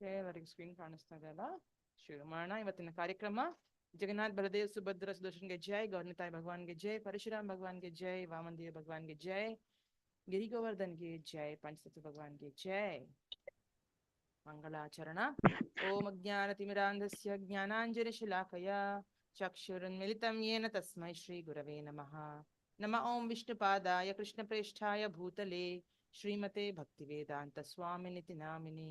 ಎಲ್ಲರಿಗೂ ಸ್ಕ್ರೀನ್ ಕಾಣಿಸ್ತಾ ಇದೆ ಅಲ್ಲ ಶುರು ಮಾಡೋಣ ಇವತ್ತಿನ ಕಾರ್ಯಕ್ರಮ ಜಗನ್ನಾಥ್ ಬಲದೇವ್ ಸುಭದ್ರ ಸುದರ್ಶನ್ಗೆ ಜೈ ಗೌರ್ನಿತಾಯ್ ಭಗವಾನ್ಗೆ ಜೈ ಪರಶುರಾಮ್ ಭಗವಾನ್ಗೆ ಜೈ ವಾಮಂದಿಯ ಭಗವಾನ್ಗೆ ಜೈ ಗಿರಿಗೋವರ್ಧನ್ಗೆ ಜೈ ಪಂಚತತ್ವ ಭಗವಾನ್ಗೆ ಜೈ ಮಂಗಳಾಚರಣ ಓಂ ಅಜ್ಞಾನತಿಮಿರಾಂಧಸ್ಯ ಜ್ಞಾನಾಂಜನ ಶಿಲಾಕಯ ಚಕ್ಷುರುನ್ಮಿಲಿತಂ ಯೇನ ತಸ್ಮೈ ಶ್ರೀ ಗುರವೇ ನಮಃ ನಮ ಓಂ ವಿಷ್ಣುಪಾದಾಯ ಕೃಷ್ಣಪ್ರೇಷ್ಠಾಯ ಭೂತಲೆ ಶ್ರೀಮತೆ ಭಕ್ತಿವೇದಾಂತ ಸ್ವಾಮಿನಿತಿ ನಾಮಿನಿ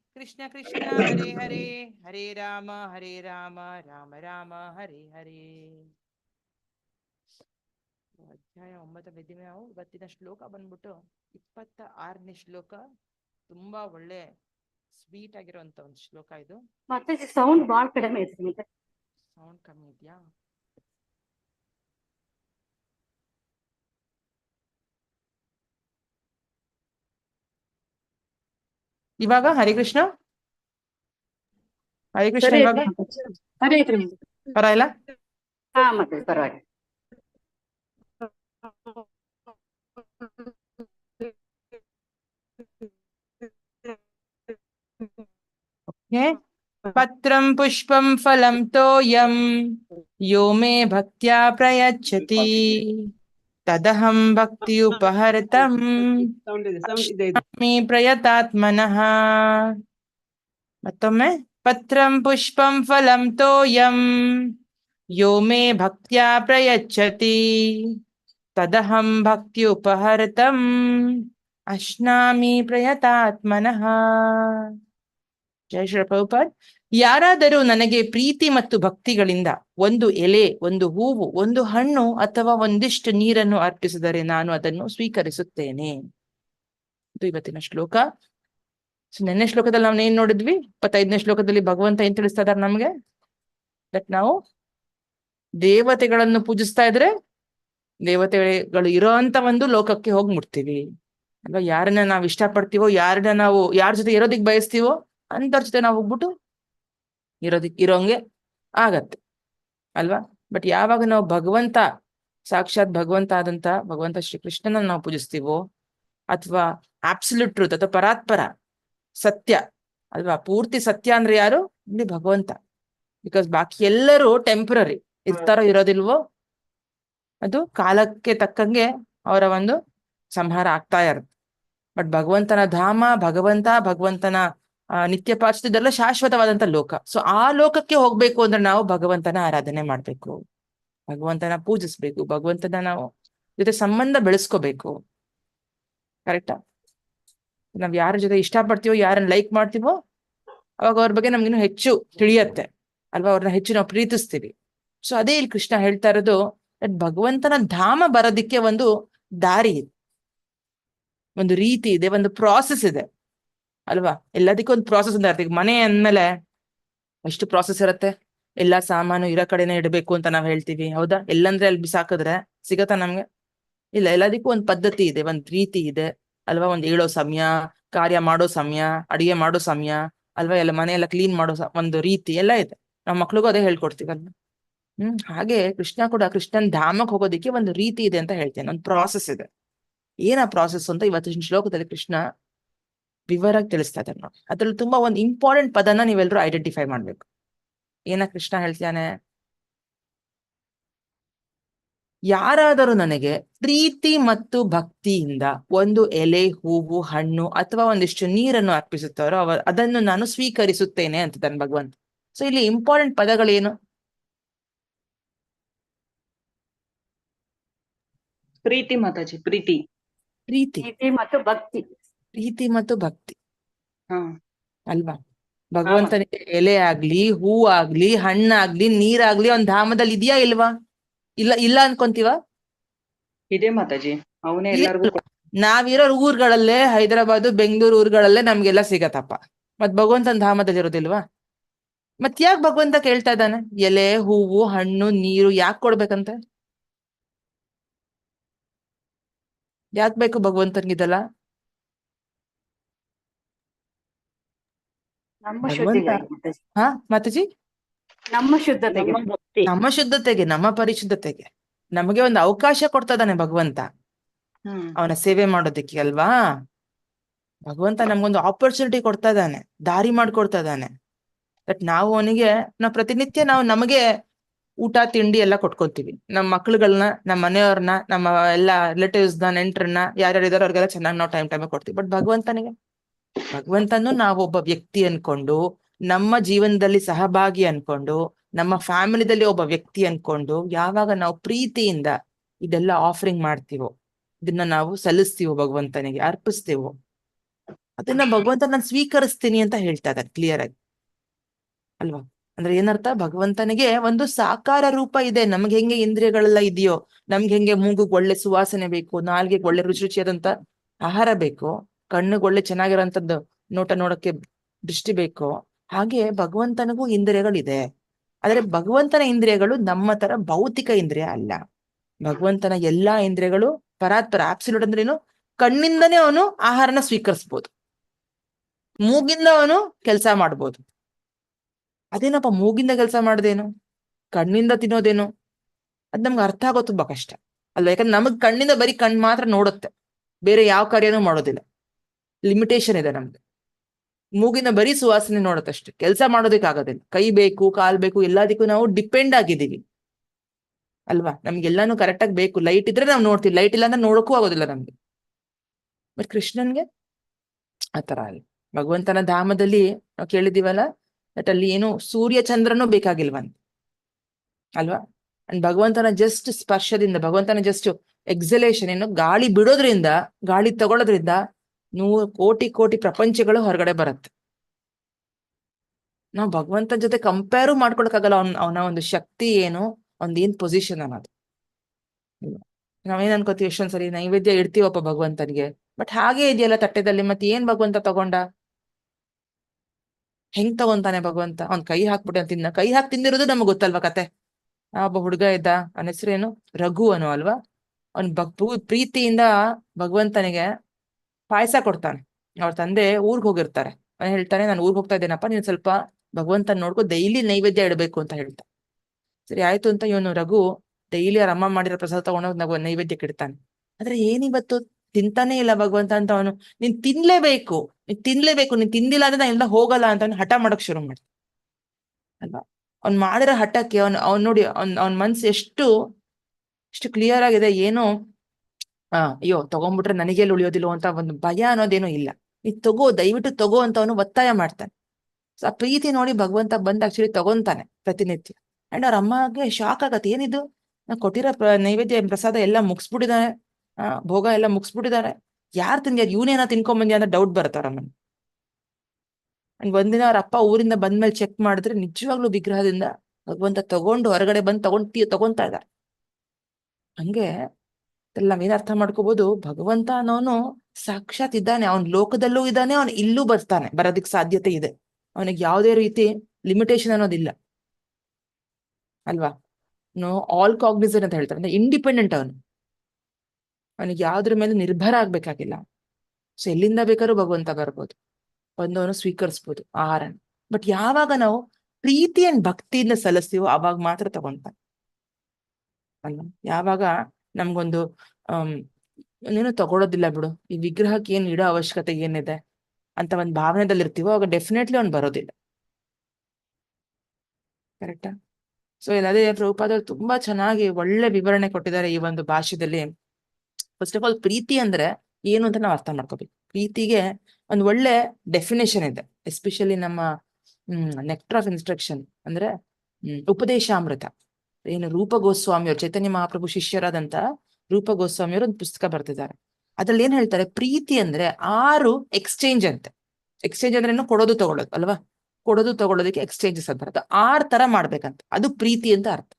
ಕೃಷ್ಣ ಕೃಷ್ಣ ಹರೇ ಹರೇ ಹರೇ ರಾಮ ಹರೇ ರಾಮ ರಾಮ ರಾಮ ಹರೇ ಹರೇ. ಅಧ್ಯಾಯ ಮೇ ನಾವು. ಇವತ್ತಿನ ಶ್ಲೋಕ ಬಂದ್ಬಿಟ್ಟು ಇಪ್ಪತ್ತ ಆರನೇ ಶ್ಲೋಕ. ತುಂಬಾ ಒಳ್ಳೆ ಸ್ವೀಟ್ ಆಗಿರುವಂತ ಒಂದು ಶ್ಲೋಕ ಇದು. ಮತ್ತೆ ಸೌಂಡ್ ಬಾಳ್ ಕಡಿಮೆ ಸೌಂಡ್ ಕಮ್ಮಿ ಇದೆಯಾ? ಇವಾಗ ಹರಿಕೃಷ್ಣ ಹರಿಕೃಷ್ಣ ಸರಿ ಇವಾಗ ಐತ್ರಿ ಸರಿ ಐತ್ರಿ ಮತ್ತೆ. ಪರವಾಗಿಲ್ಲ? ಹಾ ಮತ್ತೆ ಪರವಾಗಿಲ್ಲ. ಓಕೆ. ಪತ್ರಂ ಪುಷ್ಪಂ ಫಲಂ ತೋಯಂ. ಯೋ ಮೇ ಭಕ್ತ್ಯಾ ಪ್ರಯಚ್ಛತಿ ತದಹಂ ಭಕ್ತಿಯುಪಹರತಂ ಸೌಂಡ್ ಇದೆ ಸೌಂಡ್ ಇದೆ ಇದೆ. ಮೇ ಪ್ರಯತಾತ್ಮನಃ ಮತ್ತೊಮ್ಮೆ ಪತ್ರಂ ಪುಷ್ಪಂ ಫಲಂ ತೋಯಂ ಯೋ ಯಾರಾದರೂ ನನಗೆ ಪ್ರೀತಿ ಮತ್ತು ಭಕ್ತಿಗಳಿಂದ ಒಂದು ಎಲೆ, ಒಂದು ಹೂವು, ಒಂದು ಹಣ್ಣು ಅಥವಾ ಒಂದಿಷ್ಟು ನೀರನ್ನು ಅರ್ಪಿಸಿದರೆ ನಾನು ಅದನ್ನು ಸ್ವೀಕರಿಸುತ್ತೇನೆ. ಇದು ಇವತ್ತಿನ ಶ್ಲೋಕ. ನೆನ್ನೆ ಶ್ಲೋಕದಲ್ಲಿ ನಾವು ಏನ್ ನೋಡಿದ್ವಿ? ಇಪ್ಪತ್ತೈದನೇ ಶ್ಲೋಕದಲ್ಲಿ ಭಗವಂತ ಏನ್ ತಿಳಿಸ್ತಾ ಇದಾರೆ ನಮ್ಗೆ? ದಟ್ ನಾವು ದೇವತೆಗಳನ್ನು ಪೂಜಿಸ್ತಾ ಇದ್ರೆ ದೇವತೆಗಳು ಇರೋ ಅಂತ ಒಂದು ಲೋಕಕ್ಕೆ ಹೋಗಿ ಮುಟ್ತೀವಿ ಅಲ್ವಾ? ಯಾರನ್ನ ನಾವು ಇಷ್ಟಪಡ್ತೀವೋ, ಯಾರನ್ನ ನಾವು ಯಾರ ಜೊತೆ ಇರೋದಿಕ್ ಬಯಸ್ತೀವೋ ಅಂತವ್ರ ಜೊತೆ ನಾವು ಹೋಗ್ಬಿಟ್ಟು ಇರೋದಿಕ್ ಇರೋಂಗೆ ಆಗತ್ತೆ, ಅಲ್ವಾ? ಬಟ್ ಯಾವಾಗ ನಾವು ಭಗವಂತ, ಸಾಕ್ಷಾತ್ ಭಗವಂತ ಆದಂತ, ಭಗವಂತ ಶ್ರೀಕೃಷ್ಣನ ನಾವು ಪೂಜಿಸ್ತೀವೋ, ಅಥವಾ ಆಬ್ಸಲ್ಯೂಟ್ ಟ್ರೂತ್ ಅಥವಾ ಪರಾತ್ಪರ, ಸತ್ಯ, ಅಲ್ವಾ? ಪೂರ್ತಿ ಸತ್ಯ ಅಂದ್ರೆ ಯಾರು? ಇಲ್ಲಿ ಭಗವಂತ. ಬಿಕಾಸ್ ಬಾಕಿ ಎಲ್ಲರೂ ಟೆಂಪರರಿ ಇರ್ತಾರೋ, ಇರೋದಿಲ್ವೋ, ಅದು ಕಾಲಕ್ಕೆ ತಕ್ಕಂಗೆ ಅವರ ಒಂದು ಸಂಹಾರ ಆಗ್ತಾ ಇರುತ್ತೆ. ಬಟ್ ಭಗವಂತನ ಧಾಮ, ಭಗವಂತ, ಭಗವಂತನ ನಿತ್ಯ ಪಾಚದಲ್ಲ ಶಾಶ್ವತವಾದಂತ ಲೋಕ. ಸೊ ಆ ಲೋಕಕ್ಕೆ ಹೋಗ್ಬೇಕು ಅಂದ್ರೆ ನಾವು ಭಗವಂತನ ಆರಾಧನೆ ಮಾಡ್ಬೇಕು. ಭಗವಂತನ ಪೂಜಿಸ್ಬೇಕು. ಭಗವಂತನ ನಾವು ಜೊತೆ ಸಂಬಂಧ ಬೆಳೆಸ್ಕೋಬೇಕು. ಕರೆಕ್ಟಾ? ನಾವ್ ಯಾರ ಜೊತೆ ಇಷ್ಟ ಪಡ್ತೀವೋ ಯಾರನ್ನ ಲೈಕ್ ಮಾಡ್ತೀವೋ, ಅವಾಗ ಅವ್ರ ಬಗ್ಗೆ ನಮ್ಗಿನ್ನು ಹೆಚ್ಚು ತಿಳಿಯತ್ತೆ. ಅಲ್ವಾ? ಅವ್ರನ್ನ ಹೆಚ್ಚು ನಾವು ಪ್ರೀತಿಸ್ತೀವಿ. ಸೊ ಅದೇ ಇಲ್ಲಿ ಕೃಷ್ಣ ಹೇಳ್ತಾ ಇರೋದು ಭಗವಂತನ ಧಾಮ ಬರೋದಿಕ್ಕೆ ಒಂದು ದಾರಿ ಇದೆ. ಒಂದು ರೀತಿ ಇದೆ, ಒಂದು ಪ್ರಾಸೆಸ್ ಇದೆ. ಅಲ್ವಾ? ಎಲ್ಲದಕ್ಕೂ ಒಂದು ಪ್ರಾಸೆಸ್ ಅಂತ ಇರ್ತೀವಿ ಮನೆ ಅಂದ್ಮೇಲೆ ಎಷ್ಟು ಪ್ರಾಸೆಸ್ ಇರುತ್ತೆ. ಎಲ್ಲಾ ಸಾಮಾನು ಇರೋ ಕಡೆನೆ ಇಡಬೇಕು ಅಂತ ನಾವ್ ಹೇಳ್ತೀವಿ. ಹೌದಾ? ಎಲ್ಲಂದ್ರೆ ಅಲ್ಲಿ ಬಿಸಾಕಿದ್ರೆ ಸಿಗತ್ತಾ ನಮ್ಗೆ? ಇಲ್ಲ, ಎಲ್ಲದಕ್ಕೂ ಒಂದು ಪದ್ಧತಿ ಇದೆ, ಒಂದ್ ರೀತಿ ಇದೆ. ಅಲ್ವಾ? ಒಂದ್ ಏಳೋ ಸಮಯ, ಕಾರ್ಯ ಮಾಡೋ ಸಮಯ, ಅಡಿಗೆ ಮಾಡೋ ಸಮಯ, ಅಲ್ವಾ? ಎಲ್ಲ ಮನೆ ಎಲ್ಲ ಕ್ಲೀನ್ ಮಾಡೋ ಒಂದು ರೀತಿ ಎಲ್ಲ ಇದೆ. ನಮ್ಮ ಮಕ್ಳಿಗೂ ಅದೇ ಹೇಳ್ಕೊಡ್ತೀವಲ್ವಾ ಹ್ಮ್, ಹಾಗೆ ಕೃಷ್ಣ ಕೂಡ ಕೃಷ್ಣನ್ ಧಾಮಕ್ಕೆ ಹೋಗೋದಿಕ್ಕೆ ಒಂದು ರೀತಿ ಇದೆ ಅಂತ ಹೇಳ್ತೇನೆ. ಒಂದು ಪ್ರಾಸೆಸ್ ಇದೆ. ಏನ ಪ್ರಾಸೆಸ್ ಅಂತ ಇವತ್ತಿನ ಶ್ಲೋಕದಲ್ಲಿ ಕೃಷ್ಣ ವಿವರಾಗಿ ತಿಳಿಸ್ತಾ ಇದ್ದಾರೆ ನೋಡಿ. ಅದ್ರಲ್ಲಿ ತುಂಬಾ ಒಂದು ಇಂಪಾರ್ಟೆಂಟ್ ಪದನ ನೀವೆಲ್ಲರೂ ಐಡೆಂಟಿಫೈ ಮಾಡ್ಬೇಕು. ಏನ ಕೃಷ್ಣ ಹೇಳ್ತಾನೆ ಯಾರಾದರೂ ನನಗೆ ಪ್ರೀತಿ ಮತ್ತು ಭಕ್ತಿಯಿಂದ ಒಂದು ಎಲೆ ಹೂವು ಹಣ್ಣು ಅಥವಾ ಒಂದಿಷ್ಟು ನೀರನ್ನು ಅರ್ಪಿಸುತ್ತಾರೋ ಅವ ಅದನ್ನು ನಾನು ಸ್ವೀಕರಿಸುತ್ತೇನೆ ಅಂತ ತನ್ನ ಭಗವಂತ. ಸೊ ಇಲ್ಲಿ ಇಂಪಾರ್ಟೆಂಟ್ ಪದಗಳೇನು? ಪ್ರೀತಿ ಮಾತಾಜಿ ಪ್ರೀತಿ. ಪ್ರೀತಿ. ಪ್ರೀತಿ ಮತ್ತು ಭಕ್ತಿ. ಪ್ರೀತಿ ಮತ್ತು ಭಕ್ತಿ. ಹಾ. ಅಲ್ವಾ? ಭಗವಂತನಿಗೆ ಎಲೆ ಆಗ್ಲಿ ಹೂ ಆಗ್ಲಿ ಹಣ್ಣಾಗ್ಲಿ ನೀರಾಗ್ಲಿ ಒಂದ್ ಧಾಮದಲ್ಲಿ ಇದೆಯಾ ಇಲ್ವಾ? ಇಲ್ಲ ಇಲ್ಲ ಅನ್ಕೊಂತೀವ? ಇದೆ ಮಾತಾಜಿ. ಅವನೇ ನಾವಿರೋ ಊರ್ಗಳಲ್ಲೇ ಹೈದರಾಬಾದ್ ಬೆಂಗಳೂರು ಊರ್ಗಳಲ್ಲೇ ನಮ್ಗೆಲ್ಲ ಸಿಗತ್ತಪ್ಪ. ಮತ್ ಭಗವಂತನ ಧಾಮದಲ್ಲಿ ಇರೋದಿಲ್ವಾ? ಮತ್ ಯಾಕೆ ಭಗವಂತ ಕೇಳ್ತಾ ಇದ್ದಾನೆ? ಎಲೆ ಹೂವು ಹಣ್ಣು ನೀರು ಯಾಕೆ ಕೊಡ್ಬೇಕಂತ? ಯಾಕ್ ಬೇಕು ಭಗವಂತನಿಗಿದೆಲ್ಲ? ನಮ್ಮ ಶುದ್ಧಿಗಾಗಿ. ಹಾ ಮಾತಾಜಿ? ನಮ್ಮ ಶುದ್ಧತೆಗೆ ನಮ್ಮ ಶುದ್ಧತೆಗೆ ನಮ್ಮ ಪರಿಶುದ್ಧತೆಗೆ. ನಮಗೆ ಒಂದು ಅವಕಾಶ ಕೊಡ್ತಾ ಇದ್ದಾನೆ ಭಗವಂತ ಅವನ ಸೇವೆ ಮಾಡೋದಕ್ಕೆ ಅಲ್ವಾ? ಭಗವಂತ ನಮ್ಗೊಂದು ಆಪರ್ಚುನಿಟಿ ಕೊಡ್ತಾ ಇದ್ದಾನೆ ದಾರಿ ಮಾಡ್ಕೊಡ್ತಾ ಇದ್ದಾನೆ ಬಟ್ ನಾವು ಅವನಿಗೆ ನಾವು ಪ್ರತಿನಿತ್ಯ ನಾವು ನಮಗೆ ಊಟ ತಿಂಡಿ ಎಲ್ಲ ಕೊಟ್ಕೊತೀವಿ. ನಮ್ಮ ಮಕ್ಳುಗಳನ್ನ ನಮ್ಮ ಮನೆಯವ್ರನ್ನ ನಮ್ಮ ಎಲ್ಲ ರಿಲೇಟಿವ್ಸ್ನ ನೆಂಟ್ರನ್ನ ಯಾರ್ಯಾರು ಇದಾರೋ ಅವ್ರಿಗೆಲ್ಲ ಚೆನ್ನಾಗಿ ನಾವು ಟೈಮ್ ಟೈಮ್ ಕೊಡ್ತೀವಿ. ಬಟ್ ಭಗವಂತನಿಗೆ ಭಗವಂತನು ನಾವೊಬ್ಬ ವ್ಯಕ್ತಿ ಅನ್ಕೊಂಡು, ನಮ್ಮ ಜೀವನದಲ್ಲಿ ಸಹಭಾಗಿ ಅನ್ಕೊಂಡು, ನಮ್ಮ ಫ್ಯಾಮಿಲಿದಲ್ಲಿ ಒಬ್ಬ ವ್ಯಕ್ತಿ ಅನ್ಕೊಂಡು, ಯಾವಾಗ ನಾವು ಪ್ರೀತಿಯಿಂದ ಇದೆಲ್ಲ ಆಫರಿಂಗ್ ಮಾಡ್ತೀವೋ, ಇದನ್ನ ನಾವು ಸಲ್ಲಿಸ್ತೀವೋ ಭಗವಂತನಿಗೆ, ಅರ್ಪಿಸ್ತೀವೋ, ಅದನ್ನ ಭಗವಂತ ನಾನು ಸ್ವೀಕರಿಸ್ತೀನಿ ಅಂತ ಹೇಳ್ತಾ ಇದ್ದಾರೆ ಕ್ಲಿಯರ್ ಆಗಿ. ಅಲ್ವಾ? ಅಂದ್ರೆ ಏನರ್ಥ? ಭಗವಂತನಿಗೆ ಒಂದು ಸಾಕಾರ ರೂಪ ಇದೆ. ನಮ್ಗೆ ಹೆಂಗೆ ಇಂದ್ರಿಯಗಳೆಲ್ಲ ಇದೆಯೋ, ನಮ್ಗೆ ಹೆಂಗೆ ಮೂಗು ಒಳ್ಳೆ ಸುವಾಸನೆ ಬೇಕು, ನಾಲ್ಗೆಗೆ ಒಳ್ಳೆ ರುಚಿ ರುಚಿಯಾದಂತ ಆಹಾರ ಬೇಕು ಕಣ್ಣಿಗೆ ಒಳ್ಳೆ ಚೆನ್ನಾಗಿರೋಂಥದ್ದು ನೋಟ ನೋಡಕ್ಕೆ ದೃಷ್ಟಿ ಬೇಕು. ಹಾಗೆ ಭಗವಂತನಿಗೂ ಇಂದ್ರಿಯಗಳಿದೆ. ಆದರೆ ಭಗವಂತನ ಇಂದ್ರಿಯಗಳು ನಮ್ಮ ತರ ಭೌತಿಕ ಇಂದ್ರಿಯ ಅಲ್ಲ. ಭಗವಂತನ ಎಲ್ಲಾ ಇಂದ್ರಿಯಗಳು ಪರಾತ್ಪರ ಆಪ್ಸಿಲೂಟ್ ಅಂದ್ರೇನು ಕಣ್ಣಿಂದನೇ ಅವನು ಆಹಾರನ ಸ್ವೀಕರಿಸ್ಬೋದು. ಮೂಗಿಂದ ಅವನು ಕೆಲಸ ಮಾಡ್ಬೋದು. ಅದೇನಪ್ಪ ಮೂಗಿಂದ ಕೆಲಸ ಮಾಡೋದೇನು? ಕಣ್ಣಿಂದ ತಿನ್ನೋದೇನು? ಅದ್ ನಮ್ಗೆ ಅರ್ಥ ಆಗೋ ತುಂಬಾ ಕಷ್ಟ. ಅಲ್ವಾ? ಯಾಕಂದ್ರೆ ನಮಗ್ ಕಣ್ಣಿಂದ ಬರೀ ಕಣ್ ಮಾತ್ರ ನೋಡುತ್ತೆ. ಬೇರೆ ಯಾವ ಕಾರ್ಯನೂ ಮಾಡೋದಿಲ್ಲ. ಲಿಮಿಟೇಷನ್ ಇದೆ ನಮ್ಗೆ. ಮೂಗಿನ ಬರೀ ಸುವಾಸನೆ ನೋಡತ್ತಷ್ಟೇ ಕೆಲಸ ಮಾಡೋದಕ್ಕೆ ಆಗೋದಿಲ್ಲ. ಕೈ ಬೇಕು, ಕಾಲ್ ಬೇಕು, ಎಲ್ಲದಕ್ಕೂ ನಾವು ಡಿಪೆಂಡ್ ಆಗಿದ್ದೀವಿ. ಅಲ್ವಾ? ನಮ್ಗೆಲ್ಲಾನು ಕರೆಕ್ಟ್ ಆಗಿ ಬೇಕು. ಲೈಟ್ ಇದ್ರೆ ನಾವು ನೋಡ್ತೀವಿ. ಲೈಟ್ ಇಲ್ಲ ಅಂದ್ರೆ ನೋಡಕ್ಕೂ ಆಗೋದಿಲ್ಲ ನಮ್ಗೆ. ಬಟ್ ಕೃಷ್ಣನ್ಗೆ? ಆತರ ಅಲ್ಲ. ಭಗವಂತನ ಧಾಮದಲ್ಲಿ ನಾವು ಕೇಳಿದೀವಲ್ಲ ಬಟ್ ಅಲ್ಲಿ ಏನು ಸೂರ್ಯ ಚಂದ್ರನೂ ಬೇಕಾಗಿಲ್ವಂತ. ಅಲ್ವಾ? ಅಂಡ್ ಭಗವಂತನ ಜಸ್ಟ್ ಸ್ಪರ್ಶದಿಂದ, ಭಗವಂತನ ಜಸ್ಟ್ ಎಕ್ಸಲೇಷನ್ ಏನು ಗಾಳಿ ಬಿಡೋದ್ರಿಂದ, ಗಾಳಿ ತಗೊಳ್ಳೋದ್ರಿಂದ ನೂರು ಕೋಟಿ ಕೋಟಿ ಪ್ರಪಂಚಗಳು ಹೊರಗಡೆ ಬರುತ್ತೆ. ನಾವು ಭಗವಂತನ ಜೊತೆ ಕಂಪೇರು ಮಾಡ್ಕೊಳಕ್ಕಾಗಲ್ಲ ಅವ್ನ, ಅವನ ಒಂದು ಶಕ್ತಿ ಏನು ಅವ್ನ್ ಏನ್ ಪೊಸಿಷನ್ ಅನ್ನೋದು? ನಾವೇನ್ ಅನ್ಕೋತೀವಿ ಎಷ್ಟೊಂದ್ ಸರಿ ನೈವೇದ್ಯ ಇಡ್ತೀವಪ್ಪ ಭಗವಂತನಿಗೆ ಬಟ್ ಹಾಗೆ ಇದೆಯಲ್ಲ ತಟ್ಟೆದಲ್ಲಿ, ಮತ್ತೆ ಏನ್ ಭಗವಂತ ತಗೊಂಡ? ಹೆಂಗ್ ತಗೊಂತಾನೆ ಭಗವಂತ? ಅವ್ನ್ ಕೈ ಹಾಕ್ಬಿಟ್ಟೆ ತಿನ್ನ, ಕೈ ಹಾಕಿ ತಿಂದಿರೋದು ನಮ್ಗೆ ಗೊತ್ತಲ್ವಾ ಕತೆ? ಆ ಒಬ್ಬ ಹುಡುಗ ಇದ್ದ, ಅವನ ಹೆಸರೇನು? ರಘು ಅನು ಅಲ್ವಾ? ಅವ್ನ್ ಭಕ್ ಪ್ರೀತಿಯಿಂದ ಭಗವಂತನಿಗೆ ಪಾಯಸ ಕೊಡ್ತಾನೆ. ಅವ್ರ ತಂದೆ ಊರ್ಗ್ ಹೋಗಿರ್ತಾರೆ. ಅವನು ಹೇಳ್ತಾನೆ, ನಾನು ಊರ್ಗ್ ಹೋಗ್ತಾ ಇದ್ದೇನಪ್ಪ, ನೀನು ಸ್ವಲ್ಪ ಭಗವಂತನ ನೋಡ್ಕೊ ಡೈಲಿ ನೈವೇದ್ಯ ಇಡಬೇಕು ಅಂತ ಹೇಳ್ತಾ ಸರಿ, ಆಯ್ತು ಅಂತ ಇವನು ರಘು ಡೈಲಿ ಅವ್ರ ಅಮ್ಮ ಮಾಡಿರೋ ಪ್ರಸಾದ ತಗೊಂಡೋಗಿ ನಾವು ನೈವೇದ್ಯಕ್ಕೆ ಇಡ್ತಾನೆ. ಆದ್ರೆ ಏನಿವತ್ತು? ತಿಂತಾನೆ ಇಲ್ಲ ಭಗವಂತ ಅಂತ ಅವನು. ನೀನ್ ತಿನ್ಲೇಬೇಕು. ನೀನ್ ತಿನ್ಲೇಬೇಕು. ನೀನ್ ತಿಂದಿಲ್ಲ ಅಂದ್ರೆ ನಾನು ಎಲ್ಲ ಹೋಗಲ್ಲ ಅಂತ ಅವ್ನು ಹಠ ಮಾಡಕ್ ಶುರು ಮಾಡ್ತಾನೆ. ಅಲ್ವಾ? ಅವ್ನ್ ಮಾಡಿರೋ ಹಠಕ್ಕೆ ಅವ್ನ್ ಅವ್ನ್ ನೋಡಿ, ಅವ್ನ್ ಅವ್ನ್ ಮನ್ಸು ಎಷ್ಟು ಎಷ್ಟು ಕ್ಲಿಯರ್ ಆಗಿದೆ, ಏನು ಆ, ಅಯ್ಯೋ ತಗೊಂಡ್ಬಿಟ್ರೆ ನನಗೆಲ್ಲಿ ಉಳಿಯೋದಿಲ್ಲ ಅಂತ ಒಂದು ಭಯ ಅನ್ನೋದೇನು ಇಲ್ಲ. ನೀ ತಗೋ, ದಯವಿಟ್ಟು ತಗೋ ಅಂತ ಅವನು ಒತ್ತಾಯ ಮಾಡ್ತಾನೆ. ಸೊ ಆ ಪ್ರೀತಿ ನೋಡಿ ಭಗವಂತ ಬಂದ್ ಆಕ್ಚುಲಿ ತಗೊಂತಾನೆ ಪ್ರತಿನಿತ್ಯ. ಅಂಡ್ ಅವ್ರ ಅಮ್ಮಗೆ ಶಾಕ್ ಆಗತ್ತೆ. ಏನಿದು? ನಾ ಕೊಟ್ಟಿರೋ ನೈವೇದ್ಯ, ಪ್ರಸಾದ ಎಲ್ಲ ಮುಗಿಸ್ಬಿಟ್ಟಿದ್ದಾರೆ ಆ, ಭೋಗ ಎಲ್ಲ ಮುಗಿಸ್ಬಿಟ್ಟಿದ್ದಾರೆ ಯಾರು ತಿಂದ್ಯಾರ ಇವನೇನ ತಿನ್ಕೊಂಬಂದ್ಯಾ ಅಂತ ಡೌಟ್ ಬರ್ತಾರ ನಮ್ಗೆ ಅಂಡ್ ಒಂದಿನ ಅವ್ರ ಅಪ್ಪ ಊರಿಂದ ಬಂದ್ಮೇಲೆ ಚೆಕ್ ಮಾಡಿದ್ರೆ ನಿಜವಾಗ್ಲೂ ವಿಗ್ರಹದಿಂದ ಭಗವಂತ ತಗೊಂಡು ಹೊರಗಡೆ ಬಂದು ತಗೊಂಡ್ ತಗೊಂತ ಇದ್ದಾರೆ ಹಂಗೆ ನಾವೇನ್ ಅರ್ಥ ಮಾಡ್ಕೋಬಹುದು ಭಗವಂತ ಅನ್ನೋನು ಸಾಕ್ಷಾತ್ ಇದ್ದಾನೆ. ಅವನ್ ಲೋಕದಲ್ಲೂ ಇದ್ದಾನೆ, ಅವನ್ ಇಲ್ಲೂ ಬರ್ತಾನೆ. ಬರೋದಿಕ್ ಸಾಧ್ಯತೆ ಇದೆ. ಅವನಿಗೆ ಯಾವುದೇ ರೀತಿ ಲಿಮಿಟೇಷನ್ ಅನ್ನೋದಿಲ್ಲ. ಅಲ್ವಾ? ನೋ ಆಲ್ ಕಾಗ್ನಿಸನ್ ಅಂತ ಹೇಳ್ತಾರೆ. ಅಂದ್ರೆ ಇಂಡಿಪೆಂಡೆಂಟ್ ಅವನು. ಅವನಿಗೆ ಯಾವ್ದ್ರ ಮೇಲೆ ನಿರ್ಭರ ಆಗ್ಬೇಕಾಗಿಲ್ಲ. ಸೊ ಎಲ್ಲಿಂದ ಬೇಕಾದ್ರೂ ಭಗವಂತ ಬರ್ಬೋದು. ಬಂದವನು ಸ್ವೀಕರಿಸ್ಬೋದು ಆಹಾರನ. ಬಟ್ ಯಾವಾಗ ನಾವು ಪ್ರೀತಿ ಅಂಡ್ ಭಕ್ತಿಯಿಂದ ಸಲ್ಲಿಸ್ತೀವೋ ಅವಾಗ ಮಾತ್ರ ತಗೊಂತಾನೆ. ಅಲ್ವಾ? ಯಾವಾಗ ನಮ್ಗೊಂದು ಅಹ್ ನೀನು ತಗೊಳೋದಿಲ್ಲ ಬಿಡು. ಈ ವಿಗ್ರಹಕ್ಕೆ ಏನ್ ಇಡೋ ಅವಶ್ಯಕತೆ ಏನಿದೆ ಅಂತ ಒಂದ್ ಭಾವನೆದಲ್ಲಿ ಇರ್ತೀವೋ, ಅವಾಗ ಡೆಫಿನೆಟ್ಲಿ ಅವ್ನು ಬರೋದಿಲ್ಲ. ಕರೆಕ್ಟಾ ಸೊ ಅದೇ ಪ್ರಭುಪಾದವ್ರು ತುಂಬಾ ಚೆನ್ನಾಗಿ ಒಳ್ಳೆ ವಿವರಣೆ ಕೊಟ್ಟಿದ್ದಾರೆ ಈ ಒಂದು ಭಾಷೆದಲ್ಲಿ. ಫಸ್ಟ್ ಆಫ್ ಆಲ್ ಪ್ರೀತಿ ಅಂದ್ರೆ ಏನು ಅಂತ ನಾವು ಅರ್ಥ ಮಾಡ್ಕೋಬೇಕು. ಪ್ರೀತಿಗೆ ಒಂದು ಒಳ್ಳೆ ಡೆಫಿನೇಷನ್ ಇದೆ. ಎಸ್ಪೆಷಲಿ ನಮ್ಮ, ಹ್ಮ್ ನೆಕ್ಟರ್ ಆಫ್ ಇನ್ಸ್ಟ್ರಕ್ಷನ್ ಅಂದ್ರೆ ಉಪದೇಶಾಮೃತ. ಏನು ರೂಪ ಗೋಸ್ವಾಮಿಯವರು ಚೈತನ್ಯ ಮಹಾಪ್ರಭು ಶಿಷ್ಯರಾದಂತ ರೂಪ ಗೋಸ್ವಾಮಿಯವರು ಒಂದು ಪುಸ್ತಕ ಬರ್ತಿದ್ದಾರೆ ಅದ್ರಲ್ಲಿ ಏನ್ ಹೇಳ್ತಾರೆ, ಪ್ರೀತಿ ಅಂದ್ರೆ ಆರು ಎಕ್ಸ್ಚೇಂಜ್ ಅಂತೆ. ಎಕ್ಸ್ಚೇಂಜ್ ಅಂದ್ರೆ ಏನು ಕೊಡೋದು ತಗೊಳ್ಳೋದು, ಅಲ್ವಾ? ಕೊಡೋದು ತಗೊಳ್ಳೋದಕ್ಕೆ ಎಕ್ಸ್ಚೇಂಜಸ್ ಅಂತ ಅರ್ಥ. ಆರ್ ತರ ಮಾಡ್ಬೇಕಂತ. ಅದು ಪ್ರೀತಿ ಅಂತ ಅರ್ಥ.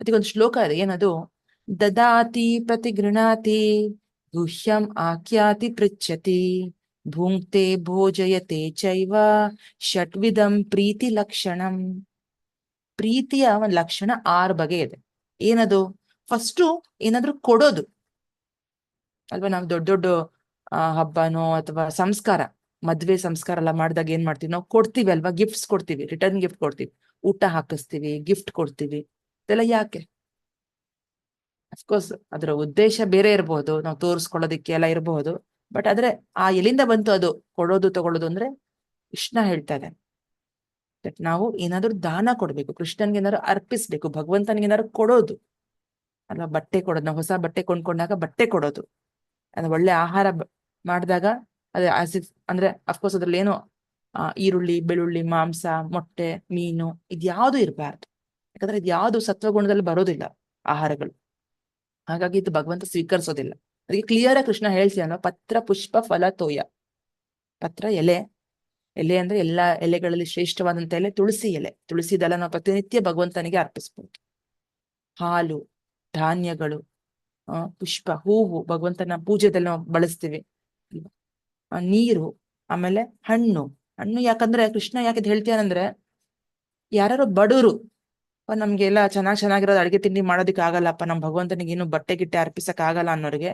ಅದಕ್ಕೊಂದು ಶ್ಲೋಕ ಇದೆ, ಏನದು? ದದಾತಿ ಪ್ರತಿ ಗೃಣಾತಿ ಗುಹ್ಯಂ ಆಖ್ಯಾತಿ ಪೃಚ್ಛತಿ, ಭುಂಕ್ತೆ ಭೋಜಯತೆ ಚೈವ, ಷಟ್ವಿಧಂ ಪ್ರೀತಿ ಲಕ್ಷಣಂ. ಪ್ರೀತಿಯ ಒಂದು ಲಕ್ಷಣ ಆರು ಬಗೆ ಇದೆ. ಏನದು? ಫಸ್ಟು ಏನಾದ್ರೂ ಕೊಡೋದು. ಅಲ್ವಾ ನಾವು ದೊಡ್ಡ ದೊಡ್ಡ ಹಬ್ಬನೋ ಅಥವಾ ಸಂಸ್ಕಾರ, ಮದ್ವೆ ಸಂಸ್ಕಾರ ಎಲ್ಲ ಮಾಡಿದಾಗ ಏನ್ ಮಾಡ್ತೀವಿ? ನಾವು ಕೊಡ್ತೀವಿ ಅಲ್ವಾ? ಗಿಫ್ಟ್ಸ್ ಕೊಡ್ತೀವಿ ರಿಟರ್ನ್ ಗಿಫ್ಟ್ ಕೊಡ್ತೀವಿ. ಊಟ ಹಾಕಿಸ್ತೀವಿ ಗಿಫ್ಟ್ ಕೊಡ್ತೀವಿ. ಇದೆಲ್ಲ ಯಾಕೆ? ಅಫ್ಕೋರ್ಸ್ ಅದರ ಉದ್ದೇಶ ಬೇರೆ ಇರಬಹುದು ನಾವು ತೋರಿಸ್ಕೊಳ್ಳೋದಿಕ್ಕೆ ಎಲ್ಲ ಇರಬಹುದು ಬಟ್ ಆದ್ರೆ ಆ ಎಲ್ಲಿಂದ ಬಂತು ಅದು? ಕೊಡೋದು, ತಗೊಳ್ಳೋದು ಅಂದ್ರೆ ಕೃಷ್ಣ ಹೇಳ್ತಾ ಇದೆ ದಟ್ ನಾವು ಏನಾದರೂ ದಾನ ಕೊಡ್ಬೇಕು, ಕೃಷ್ಣನ್ಗೆ ಏನಾದ್ರು ಅರ್ಪಿಸ್ಬೇಕು, ಭಗವಂತನಿಗೆ ಏನಾದ್ರು ಕೊಡೋದು. ಅಲ್ಲ, ಬಟ್ಟೆ ಕೊಡೋದು, ನಾವು ಹೊಸ ಬಟ್ಟೆ ಕೊಂಡ್ಕೊಂಡಾಗ ಬಟ್ಟೆ ಕೊಡೋದು. ಅದು ಒಳ್ಳೆ ಆಹಾರ ಮಾಡಿದಾಗ ಅದೇ ಅಂದ್ರೆ ಅಫ್ಕೋರ್ಸ್ ಅದ್ರಲ್ಲಿ ಏನು ಈರುಳ್ಳಿ, ಬೆಳ್ಳುಳ್ಳಿ, ಮಾಂಸ, ಮೊಟ್ಟೆ, ಮೀನು ಇದ್ಯಾವುದು ಇರಬಾರ್ದು. ಯಾಕಂದ್ರೆ ಇದ್ಯಾವುದು ಸತ್ವಗುಣದಲ್ಲಿ ಬರೋದಿಲ್ಲ ಆಹಾರಗಳು. ಹಾಗಾಗಿ ಇದು ಭಗವಂತ ಸ್ವೀಕರಿಸೋದಿಲ್ಲ. ಅದಕ್ಕೆ ಕ್ಲಿಯರ್ ಆಗಿ ಕೃಷ್ಣ ಹೇಳ್ತೀಯ ಪತ್ರ ಪುಷ್ಪ ಫಲ ತೋಯ. ಪತ್ರ ಎಲೆ. ಎಲೆ ಅಂದ್ರೆ ಎಲ್ಲಾ ಎಲೆಗಳಲ್ಲಿ ಶ್ರೇಷ್ಠವಾದಂತ ಎಲೆ ತುಳಸಿ ಎಲೆ. ತುಳಸಿ ದಳ ನಾವು ಪ್ರತಿನಿತ್ಯ ಭಗವಂತನಿಗೆ ಅರ್ಪಿಸ್ಬೋದು. ಹಾಲು, ಧಾನ್ಯಗಳು ಪುಷ್ಪ, ಹೂವು, ಭಗವಂತನ ಪೂಜೆದಲ್ಲಿ ನಾವು ಬಳಸ್ತೀವಿ ನೀರು, ಆಮೇಲೆ ಹಣ್ಣು. ಹಣ್ಣು ಯಾಕಂದ್ರೆ ಕೃಷ್ಣ ಯಾಕೆ ಹೇಳ್ತಾನಂದ್ರೆ ಯಾರು ಬಡವರು, ಅಪ್ಪ ನಮ್ಗೆ ಎಲ್ಲ ಚೆನ್ನಾಗ್ ಚೆನ್ನಾಗಿರೋದು ಅಡಿಗೆ ತಿಂಡಿ ಮಾಡೋದಕ್ಕೆ ಆಗಲ್ಲಪ್ಪ ನಮ್ ಭಗವಂತನಿಗೆ ಏನು ಬಟ್ಟೆ ಗಿಟ್ಟೆ ಅರ್ಪಿಸಕ್ ಆಗಲ್ಲ ಅನ್ನೋರಿಗೆ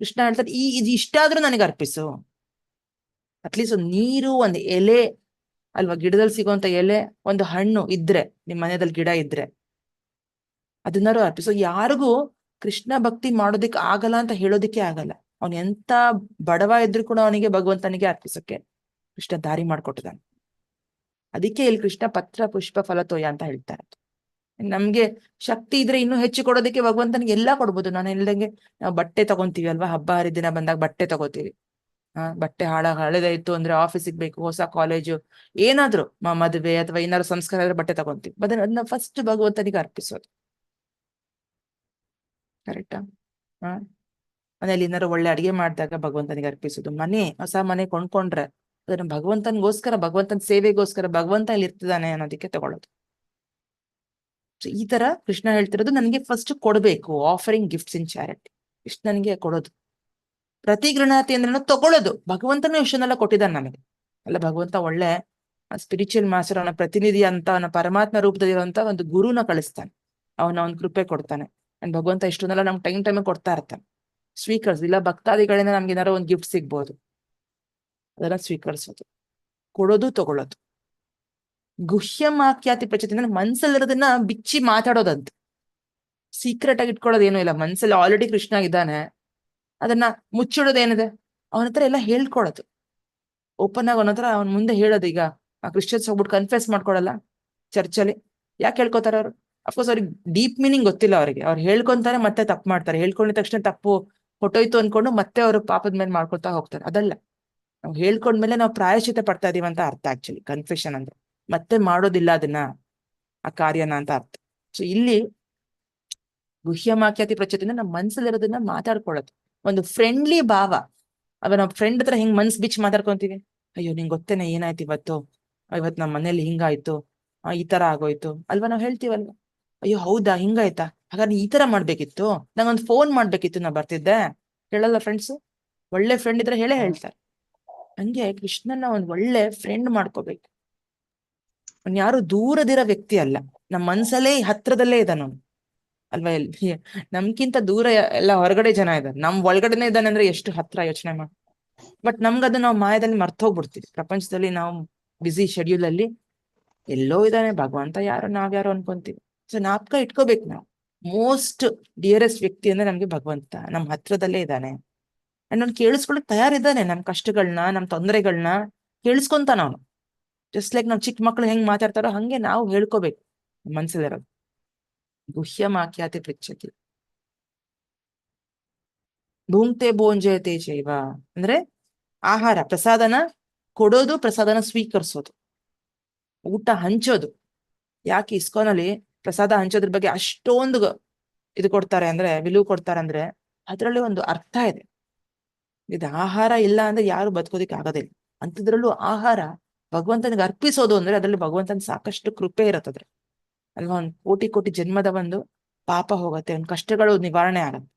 ಕೃಷ್ಣ ಹೇಳ್ತಾರೆ, ಈ, ಇದು ಇಷ್ಟಾದ್ರೂ ನನಗೆ ಅರ್ಪಿಸು. ಅಟ್ಲೀಸ್ಟ್ ಒಂದು ನೀರು, ಒಂದು ಎಲೆ, ಅಲ್ವಾ ಗಿಡದಲ್ಲಿ ಸಿಗುವಂತ ಎಲೆ, ಒಂದು ಹಣ್ಣು ಇದ್ರೆ, ನಿಮ್ ಮನೆಯಲ್ಲಿ ಗಿಡ ಇದ್ರೆ. ಅದನ್ನಾರು ಅರ್ಪಿಸೋ ಯಾರಿಗೂ ಕೃಷ್ಣ ಭಕ್ತಿ ಮಾಡೋದಿಕ್ ಆಗಲ್ಲ ಅಂತ ಹೇಳೋದಿಕ್ಕೆ ಆಗಲ್ಲ. ಅವ್ನ್ ಎಂತ ಬಡವ ಇದ್ರು ಕೂಡ ಅವನಿಗೆ ಭಗವಂತನಿಗೆ ಅರ್ಪಿಸೋಕೆ ಕೃಷ್ಣ ದಾರಿ ಮಾಡ್ಕೊಟ್ಟಿದ್ದಾನೆ. ಅದಕ್ಕೆ ಇಲ್ಲಿ ಕೃಷ್ಣ ಪತ್ರ, ಪುಷ್ಪ ಫಲತೋಯ ಅಂತ ಹೇಳ್ತಾರೆ. ನಮ್ಗೆ ಶಕ್ತಿ ಇದ್ರೆ ಇನ್ನೂ ಹೆಚ್ಚು ಕೊಡೋದಕ್ಕೆ ಭಗವಂತನಿಗೆ ಎಲ್ಲಾ ಕೊಡ್ಬೋದು. ನಾನು ಹೇಳ್ದಂಗೆ ನಾವು ಬಟ್ಟೆ ತಗೊಂತೀವಿ ಅಲ್ವಾ? ಹಬ್ಬ ಹರಿದಿನ ಬಂದಾಗ ಬಟ್ಟೆ ತಗೋತೀವಿ. ಬಟ್ಟೆ ಹಾಳ, ಹಳೆದಾಯ್ತು ಅಂದ್ರೆ ಆಫೀಸಿಗೆ ಬೇಕು, ಹೊಸ ಕಾಲೇಜು ಏನಾದ್ರು ಮದುವೆ ಅಥವಾ ಏನಾದ್ರು ಸಂಸ್ಕಾರ ಆದ್ರೆ ಬಟ್ಟೆ ತಗೊಂತೀವಿ. ಅದನ್ನ ಅದನ್ನ ಫಸ್ಟ್ ಭಗವಂತನಿಗೆ ಅರ್ಪಿಸೋದು. ಕರೆಕ್ಟಾ ಹಾ ಮನೇಲಿ ಏನಾರು ಒಳ್ಳೆ ಅಡಿಗೆ ಮಾಡಿದಾಗ ಭಗವಂತನಿಗೆ ಅರ್ಪಿಸೋದು. ಮನೆ, ಹೊಸ ಮನೆ ಕೊಂಡ್ಕೊಂಡ್ರೆ ಅದನ್ನ ಭಗವಂತನಿಗೋಸ್ಕರ, ಭಗವಂತನ ಸೇವೆಗೋಸ್ಕರ ಭಗವಂತ ಇಲ್ಲಿ ಇರ್ತಿದ್ದಾನೆ ಅನ್ನೋದಕ್ಕೆ ತಗೊಳ್ಳೋದು. ಈ ತರ ಕೃಷ್ಣ ಹೇಳ್ತಿರೋದು, ನನಗೆ ಫಸ್ಟ್ ಕೊಡ್ಬೇಕು ಆಫರಿಂಗ್ ಗಿಫ್ಟ್ಸ್ ಇನ್ ಚಾರಿಟಿ ಇಷ್ಟು ನನಗೆ ಕೊಡೋದು. ಪ್ರತಿ ಗೃಣಾತಿ ಅಂದ್ರೆ ತಗೊಳ್ಳೋದು. ಭಗವಂತನೂ ಇಷ್ಟನ್ನೆಲ್ಲ ಕೊಟ್ಟಿದ್ದಾನೆ ನನಗೆ ಅಲ್ಲ, ಭಗವಂತ ಒಳ್ಳೆ ಸ್ಪಿರಿಚುವಲ್ ಮಾಸ್ಟರ್ ಅವನ ಪ್ರತಿನಿಧಿ ಅಂತ, ಅವನ ಪರಮಾತ್ಮ ರೂಪದಲ್ಲಿರುವಂತ ಒಂದು ಗುರುನ ಕಳಿಸ್ತಾನೆ. ಅವನ ಒಂದು ಕೃಪೆ ಕೊಡ್ತಾನೆ. ಅಂಡ್ ಭಗವಂತ ಇಷ್ಟನ್ನೆಲ್ಲ ನಮ್ಗೆ ಟೈಮ್ ಟೈಮ್ ಕೊಡ್ತಾ ಇರ್ತಾನೆ. ಸ್ವೀಕರಿಸೋದು ಇಲ್ಲ ಭಕ್ತಾದಿಗಳಿಂದ ನಮ್ಗೆ ಏನಾರೋ ಒಂದು ಗಿಫ್ಟ್ ಸಿಗ್ಬೋದು. ಅದನ್ನ ಸ್ವೀಕರಿಸೋದು. ಕೊಡೋದು, ತಗೊಳ್ಳೋದು. ಗುಹ್ಯಮಾಖ್ಯಾತಿ ಪ್ರಚತಿ ಅಂದ್ರೆ ಮನ್ಸಲ್ಲಿರೋದನ್ನ ಬಿಚ್ಚಿ ಮಾತಾಡೋದಂತ. ಸೀಕ್ರೆಟ್ ಆಗಿ ಇಟ್ಕೊಳ್ಳೋದು ಏನೂ ಇಲ್ಲ. ಮನ್ಸಲ್ಲಿ ಆಲ್ರೆಡಿ ಕೃಷ್ಣ ಇದ್ದಾನೆ. ಅದನ್ನ ಮುಚ್ಚಿಡೋದು ಏನಿದೆ ಅವನ ಹತ್ರ ಎಲ್ಲ ಹೇಳ್ಕೊಳ್ಳೋದು ಓಪನ್ ಆಗಿ ಅವನತ್ರ ಅವನ ಮುಂದೆ ಹೇಳೋದು ಈಗ. ಆ ಕ್ರಿಶ್ಚಿಯನ್ಸ್ ಹೋಗ್ಬಿಟ್ಟು ಕನ್ಫೆಸ್ ಮಾಡ್ಕೊಳಲ್ಲ? ಚರ್ಚಲ್ಲಿ ಯಾಕೆ ಹೇಳ್ಕೊತಾರ ಅವ್ರು? ಅಫ್ಕೋರ್ಸ್ ಅವ್ರಿಗೆ ಡೀಪ್ ಮೀನಿಂಗ್ ಗೊತ್ತಿಲ್ಲ ಅವರಿಗೆ. ಅವ್ರು ಹೇಳ್ಕೊಂತಾರೆ, ಮತ್ತೆ ತಪ್ಪು ಮಾಡ್ತಾರೆ. ಹೇಳ್ಕೊಂಡಿದ ತಕ್ಷಣ ತಪ್ಪು ಹೊಟ್ಟೋಯ್ತು ಅನ್ಕೊಂಡು ಮತ್ತೆ ಅವರು ಪಾಪದ ಮೇಲೆ ಮಾಡ್ಕೊತಾ ಹೋಗ್ತಾರೆ. ಅದಲ್ಲ. ನಾವು ಹೇಳ್ಕೊಂಡ್ಮೇಲೆ ನಾವು ಪ್ರಾಯಶ್ಚಿತ ಪಡ್ತಾ ಇದೀವಿ ಅಂತ ಅರ್ಥ ಆಕ್ಚುಲಿ ಕನ್ಫೆಷನ್ ಅಂದ್ರೆ. ಮತ್ತೆ ಮಾಡೋದಿಲ್ಲ ಅದನ್ನ. ಆ ಕಾರ್ಯನ ಅಂತ ಅರ್ಥ. ಸೊ ಇಲ್ಲಿ ಗುಹ್ಯಮಾಖ್ಯಾತಿ ಪ್ರಚೋದಿಂದ ನಮ್ಮ ಮನ್ಸಲ್ಲಿರೋದನ್ನ ಮಾತಾಡ್ಕೊಳ್ಳೋದು. ಒಂದು ಫ್ರೆಂಡ್ಲಿ ಭಾವ. ಅವ ನಾವು ಫ್ರೆಂಡ್ ಹತ್ರ ಹಿಂಗ್ ಮನ್ಸ್ ಬಿಚ್ ಮಾತಾಡ್ಕೊಂತೀವಿ. ಅಯ್ಯೋ, ನಿಂಗೆ ಗೊತ್ತೇನೆ, ಏನಾಯ್ತು ಇವತ್ತು? ಇವತ್ತು ನಮ್ಮ ಮನೇಲಿ ಹಿಂಗಾಯ್ತು. ಈ ತರ ಆಗೋಯ್ತು. ಅಲ್ವಾ ನಾವು ಹೇಳ್ತೀವಲ್ವ? ಅಯ್ಯೋ, ಹೌದಾ, ಹಿಂಗಾಯ್ತಾ? ಹಾಗಾದ್ರೆ ಈ ತರ ಮಾಡ್ಬೇಕಿತ್ತು? ನಂಗೊಂದು ಫೋನ್ ಮಾಡ್ಬೇಕಿತ್ತು ನಾ ಬರ್ತಿದ್ದೆ. ಹೇಳಲ್ಲ ಫ್ರೆಂಡ್ಸ್ ಒಳ್ಳೆ ಫ್ರೆಂಡ್ ಇದ್ರೆ ಹೇಳೇ ಹೇಳ್ತಾರೆ. ಹಂಗೆ ಕೃಷ್ಣನ ಒಂದ್ ಒಳ್ಳೆ ಫ್ರೆಂಡ್ ಮಾಡ್ಕೋಬೇಕು. ಯಾರು ದೂರದಿರೋ ವ್ಯಕ್ತಿ ಅಲ್ಲ. ನಮ್ಮ ಮನ್ಸಲ್ಲೇ ಹತ್ರದಲ್ಲೇ ಇದ್ದಾನ ಅಲ್ವಾ ನಮ್ಕಿಂತ ದೂರ ಎಲ್ಲ ಹೊರಗಡೆ ಜನ ಇದ್ದಾರೆ ನಮ್ ಒಳಗಡೆನೆ ಇದ್ದಾನೆ ಅಂದ್ರೆ ಎಷ್ಟು ಹತ್ರ ಯೋಚನೆ ಮಾಡಿ, ಬಟ್ ನಮ್ಗದು ನಾವು ಮಾಯದಲ್ಲಿ ಮರ್ತೋಗ್ಬಿಡ್ತೀವಿ. ಪ್ರಪಂಚದಲ್ಲಿ ನಾವು ಬಿಸಿ ಶೆಡ್ಯೂಲ್ ಅಲ್ಲಿ ಎಲ್ಲೋ ಇದ್ದಾನೆ ಭಗವಂತ ಯಾರೋ, ನಾವ್ಯಾರೋ ಅನ್ಕೊಂತೀವಿ. ಸೊ ನಾಪ್ಕ ಇಟ್ಕೋಬೇಕು ನಾವು. ಮೋಸ್ಟ್ ಡಿಯರೆಸ್ಟ್ ವ್ಯಕ್ತಿ ಅಂದ್ರೆ ನಮ್ಗೆ ಭಗವಂತ. ನಮ್ ಹತ್ರದಲ್ಲೇ ಇದ್ದಾನೆ ಅವ್ನು ಕೇಳಿಸ್ಕೊಳಕ್ ತಯಾರಿದ್ದಾನೆ. ನಮ್ ಕಷ್ಟಗಳನ್ನ ನಮ್ ತೊಂದರೆಗಳನ್ನ ಕೇಳಿಸ್ಕೊಂತಾನ ಅವನು. ಜಸ್ಟ್ ಲೈಕ್ ನಾವ್ ಚಿಕ್ಕ ಮಕ್ಳು ಹೆಂಗ್ ಮಾತಾಡ್ತಾರೋ ಹಂಗೆ ನಾವು ಹೇಳ್ಕೋಬೇಕು ಮನ್ಸಲ್ಲಿರೋದು. ಗುಹ್ಯಮಾಖ್ಯಾತಿ ಪೃಚ್ಛತಿ ಭೋಂಜಯತೆ ಜೈವ ಅಂದ್ರೆ ಆಹಾರ ಪ್ರಸಾದನ ಕೊಡೋದು ಪ್ರಸಾದನ ಸ್ವೀಕರಿಸೋದು ಊಟ ಹಂಚೋದು ಯಾಕೆ ಇಸ್ಕಾನಲ್ಲಿ ಪ್ರಸಾದ ಹಂಚೋದ್ರ ಬಗ್ಗೆ ಅಷ್ಟೊಂದು ಇದು ಕೊಡ್ತಾರೆ ಅಂದ್ರೆ ವಿಲು ಕೊಡ್ತಾರೆ ಅಂದ್ರೆ ಅದರಲ್ಲಿ ಒಂದು ಅರ್ಥ ಇದೆ ಇದು ಆಹಾರ ಇಲ್ಲ ಅಂದ್ರೆ ಯಾರು ಬದುಕೋದಿಕ್ ಆಗೋದಿಲ್ಲ ಅಂಥದ್ರಲ್ಲೂ ಆಹಾರ ಭಗವಂತನಿಗೆ ಅರ್ಪಿಸೋದು ಅಂದ್ರೆ ಅದ್ರಲ್ಲಿ ಭಗವಂತನ ಸಾಕಷ್ಟು ಕೃಪೆ ಇರತ್ತದ್ರೆ ಅಲ್ವಾ? ಒಂದು ಕೋಟಿ ಕೋಟಿ ಜನ್ಮದ ಒಂದು ಪಾಪ ಹೋಗತ್ತೆ. ಒಂದು ಕಷ್ಟಗಳು ನಿವಾರಣೆ ಆಗತ್ತೆ.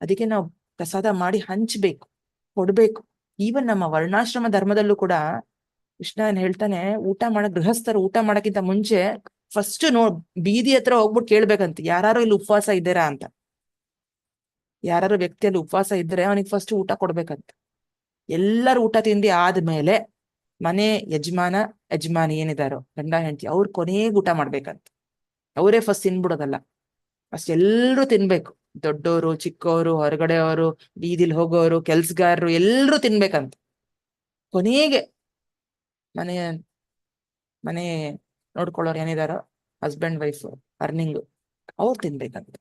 ಅದಕ್ಕೆ ನಾವು ಪ್ರಸಾದ ಮಾಡಿ ಹಂಚ್ಬೇಕು, ಕೊಡ್ಬೇಕು. ಈವನ್ ನಮ್ಮ ವರ್ಣಾಶ್ರಮ ಧರ್ಮದಲ್ಲೂ ಕೂಡ ಕೃಷ್ಣ ಏನ್ ಹೇಳ್ತಾನೆ, ಊಟ ಮಾಡೋ, ಗೃಹಸ್ಥರು ಊಟ ಮಾಡಕ್ಕಿಂತ ಮುಂಚೆ ಫಸ್ಟ್ ನೋ, ಬೀದಿ ಹತ್ರ ಹೋಗ್ಬಿಟ್ಟು ಕೇಳ್ಬೇಕಂತ. ಯಾರು ಇಲ್ಲಿ ಉಪವಾಸ ಇದ್ದೀರಾ ಅಂತ. ಯಾರು ವ್ಯಕ್ತಿಯಲ್ಲಿ ಉಪವಾಸ ಇದ್ರೆ ಅವನಿಗೆ ಫಸ್ಟ್ ಊಟ ಕೊಡ್ಬೇಕಂತ. ಎಲ್ಲರೂ ಊಟ ತಿಂಡಿ ಆದ್ಮೇಲೆ ಮನೆ ಯಜಮಾನ, ಯಜಮಾನಿ ಏನಿದಾರೋ ಗಂಡ, ಹೆಂಡತಿ ಅವ್ರು ಕೊನೆಗೆ ಊಟ ಮಾಡ್ಬೇಕಂತ. ಅವರೇ ಫಸ್ಟ್ ತಿನ್ಬಿಡೋದಲ್ಲ. ಫಸ್ಟ್ ಎಲ್ಲರೂ ತಿನ್ಬೇಕು. ದೊಡ್ಡವರು ಚಿಕ್ಕವರು ಹೊರಗಡೆಯವರು, ಬೀದಿಲಿ ಹೋಗೋರು, ಕೆಲ್ಸಗಾರರು ಎಲ್ಲರೂ ತಿನ್ಬೇಕಂತ. ಕೊನೆಗೆ ಮನೆ ಮನೆ ನೋಡ್ಕೊಳ್ಳೋರು ಏನಿದಾರೋ ಹಸ್ಬೆಂಡ್ ವೈಫ್ ಅರ್ನಿಂಗ್ ಅವ್ರು ತಿನ್ಬೇಕಂತ.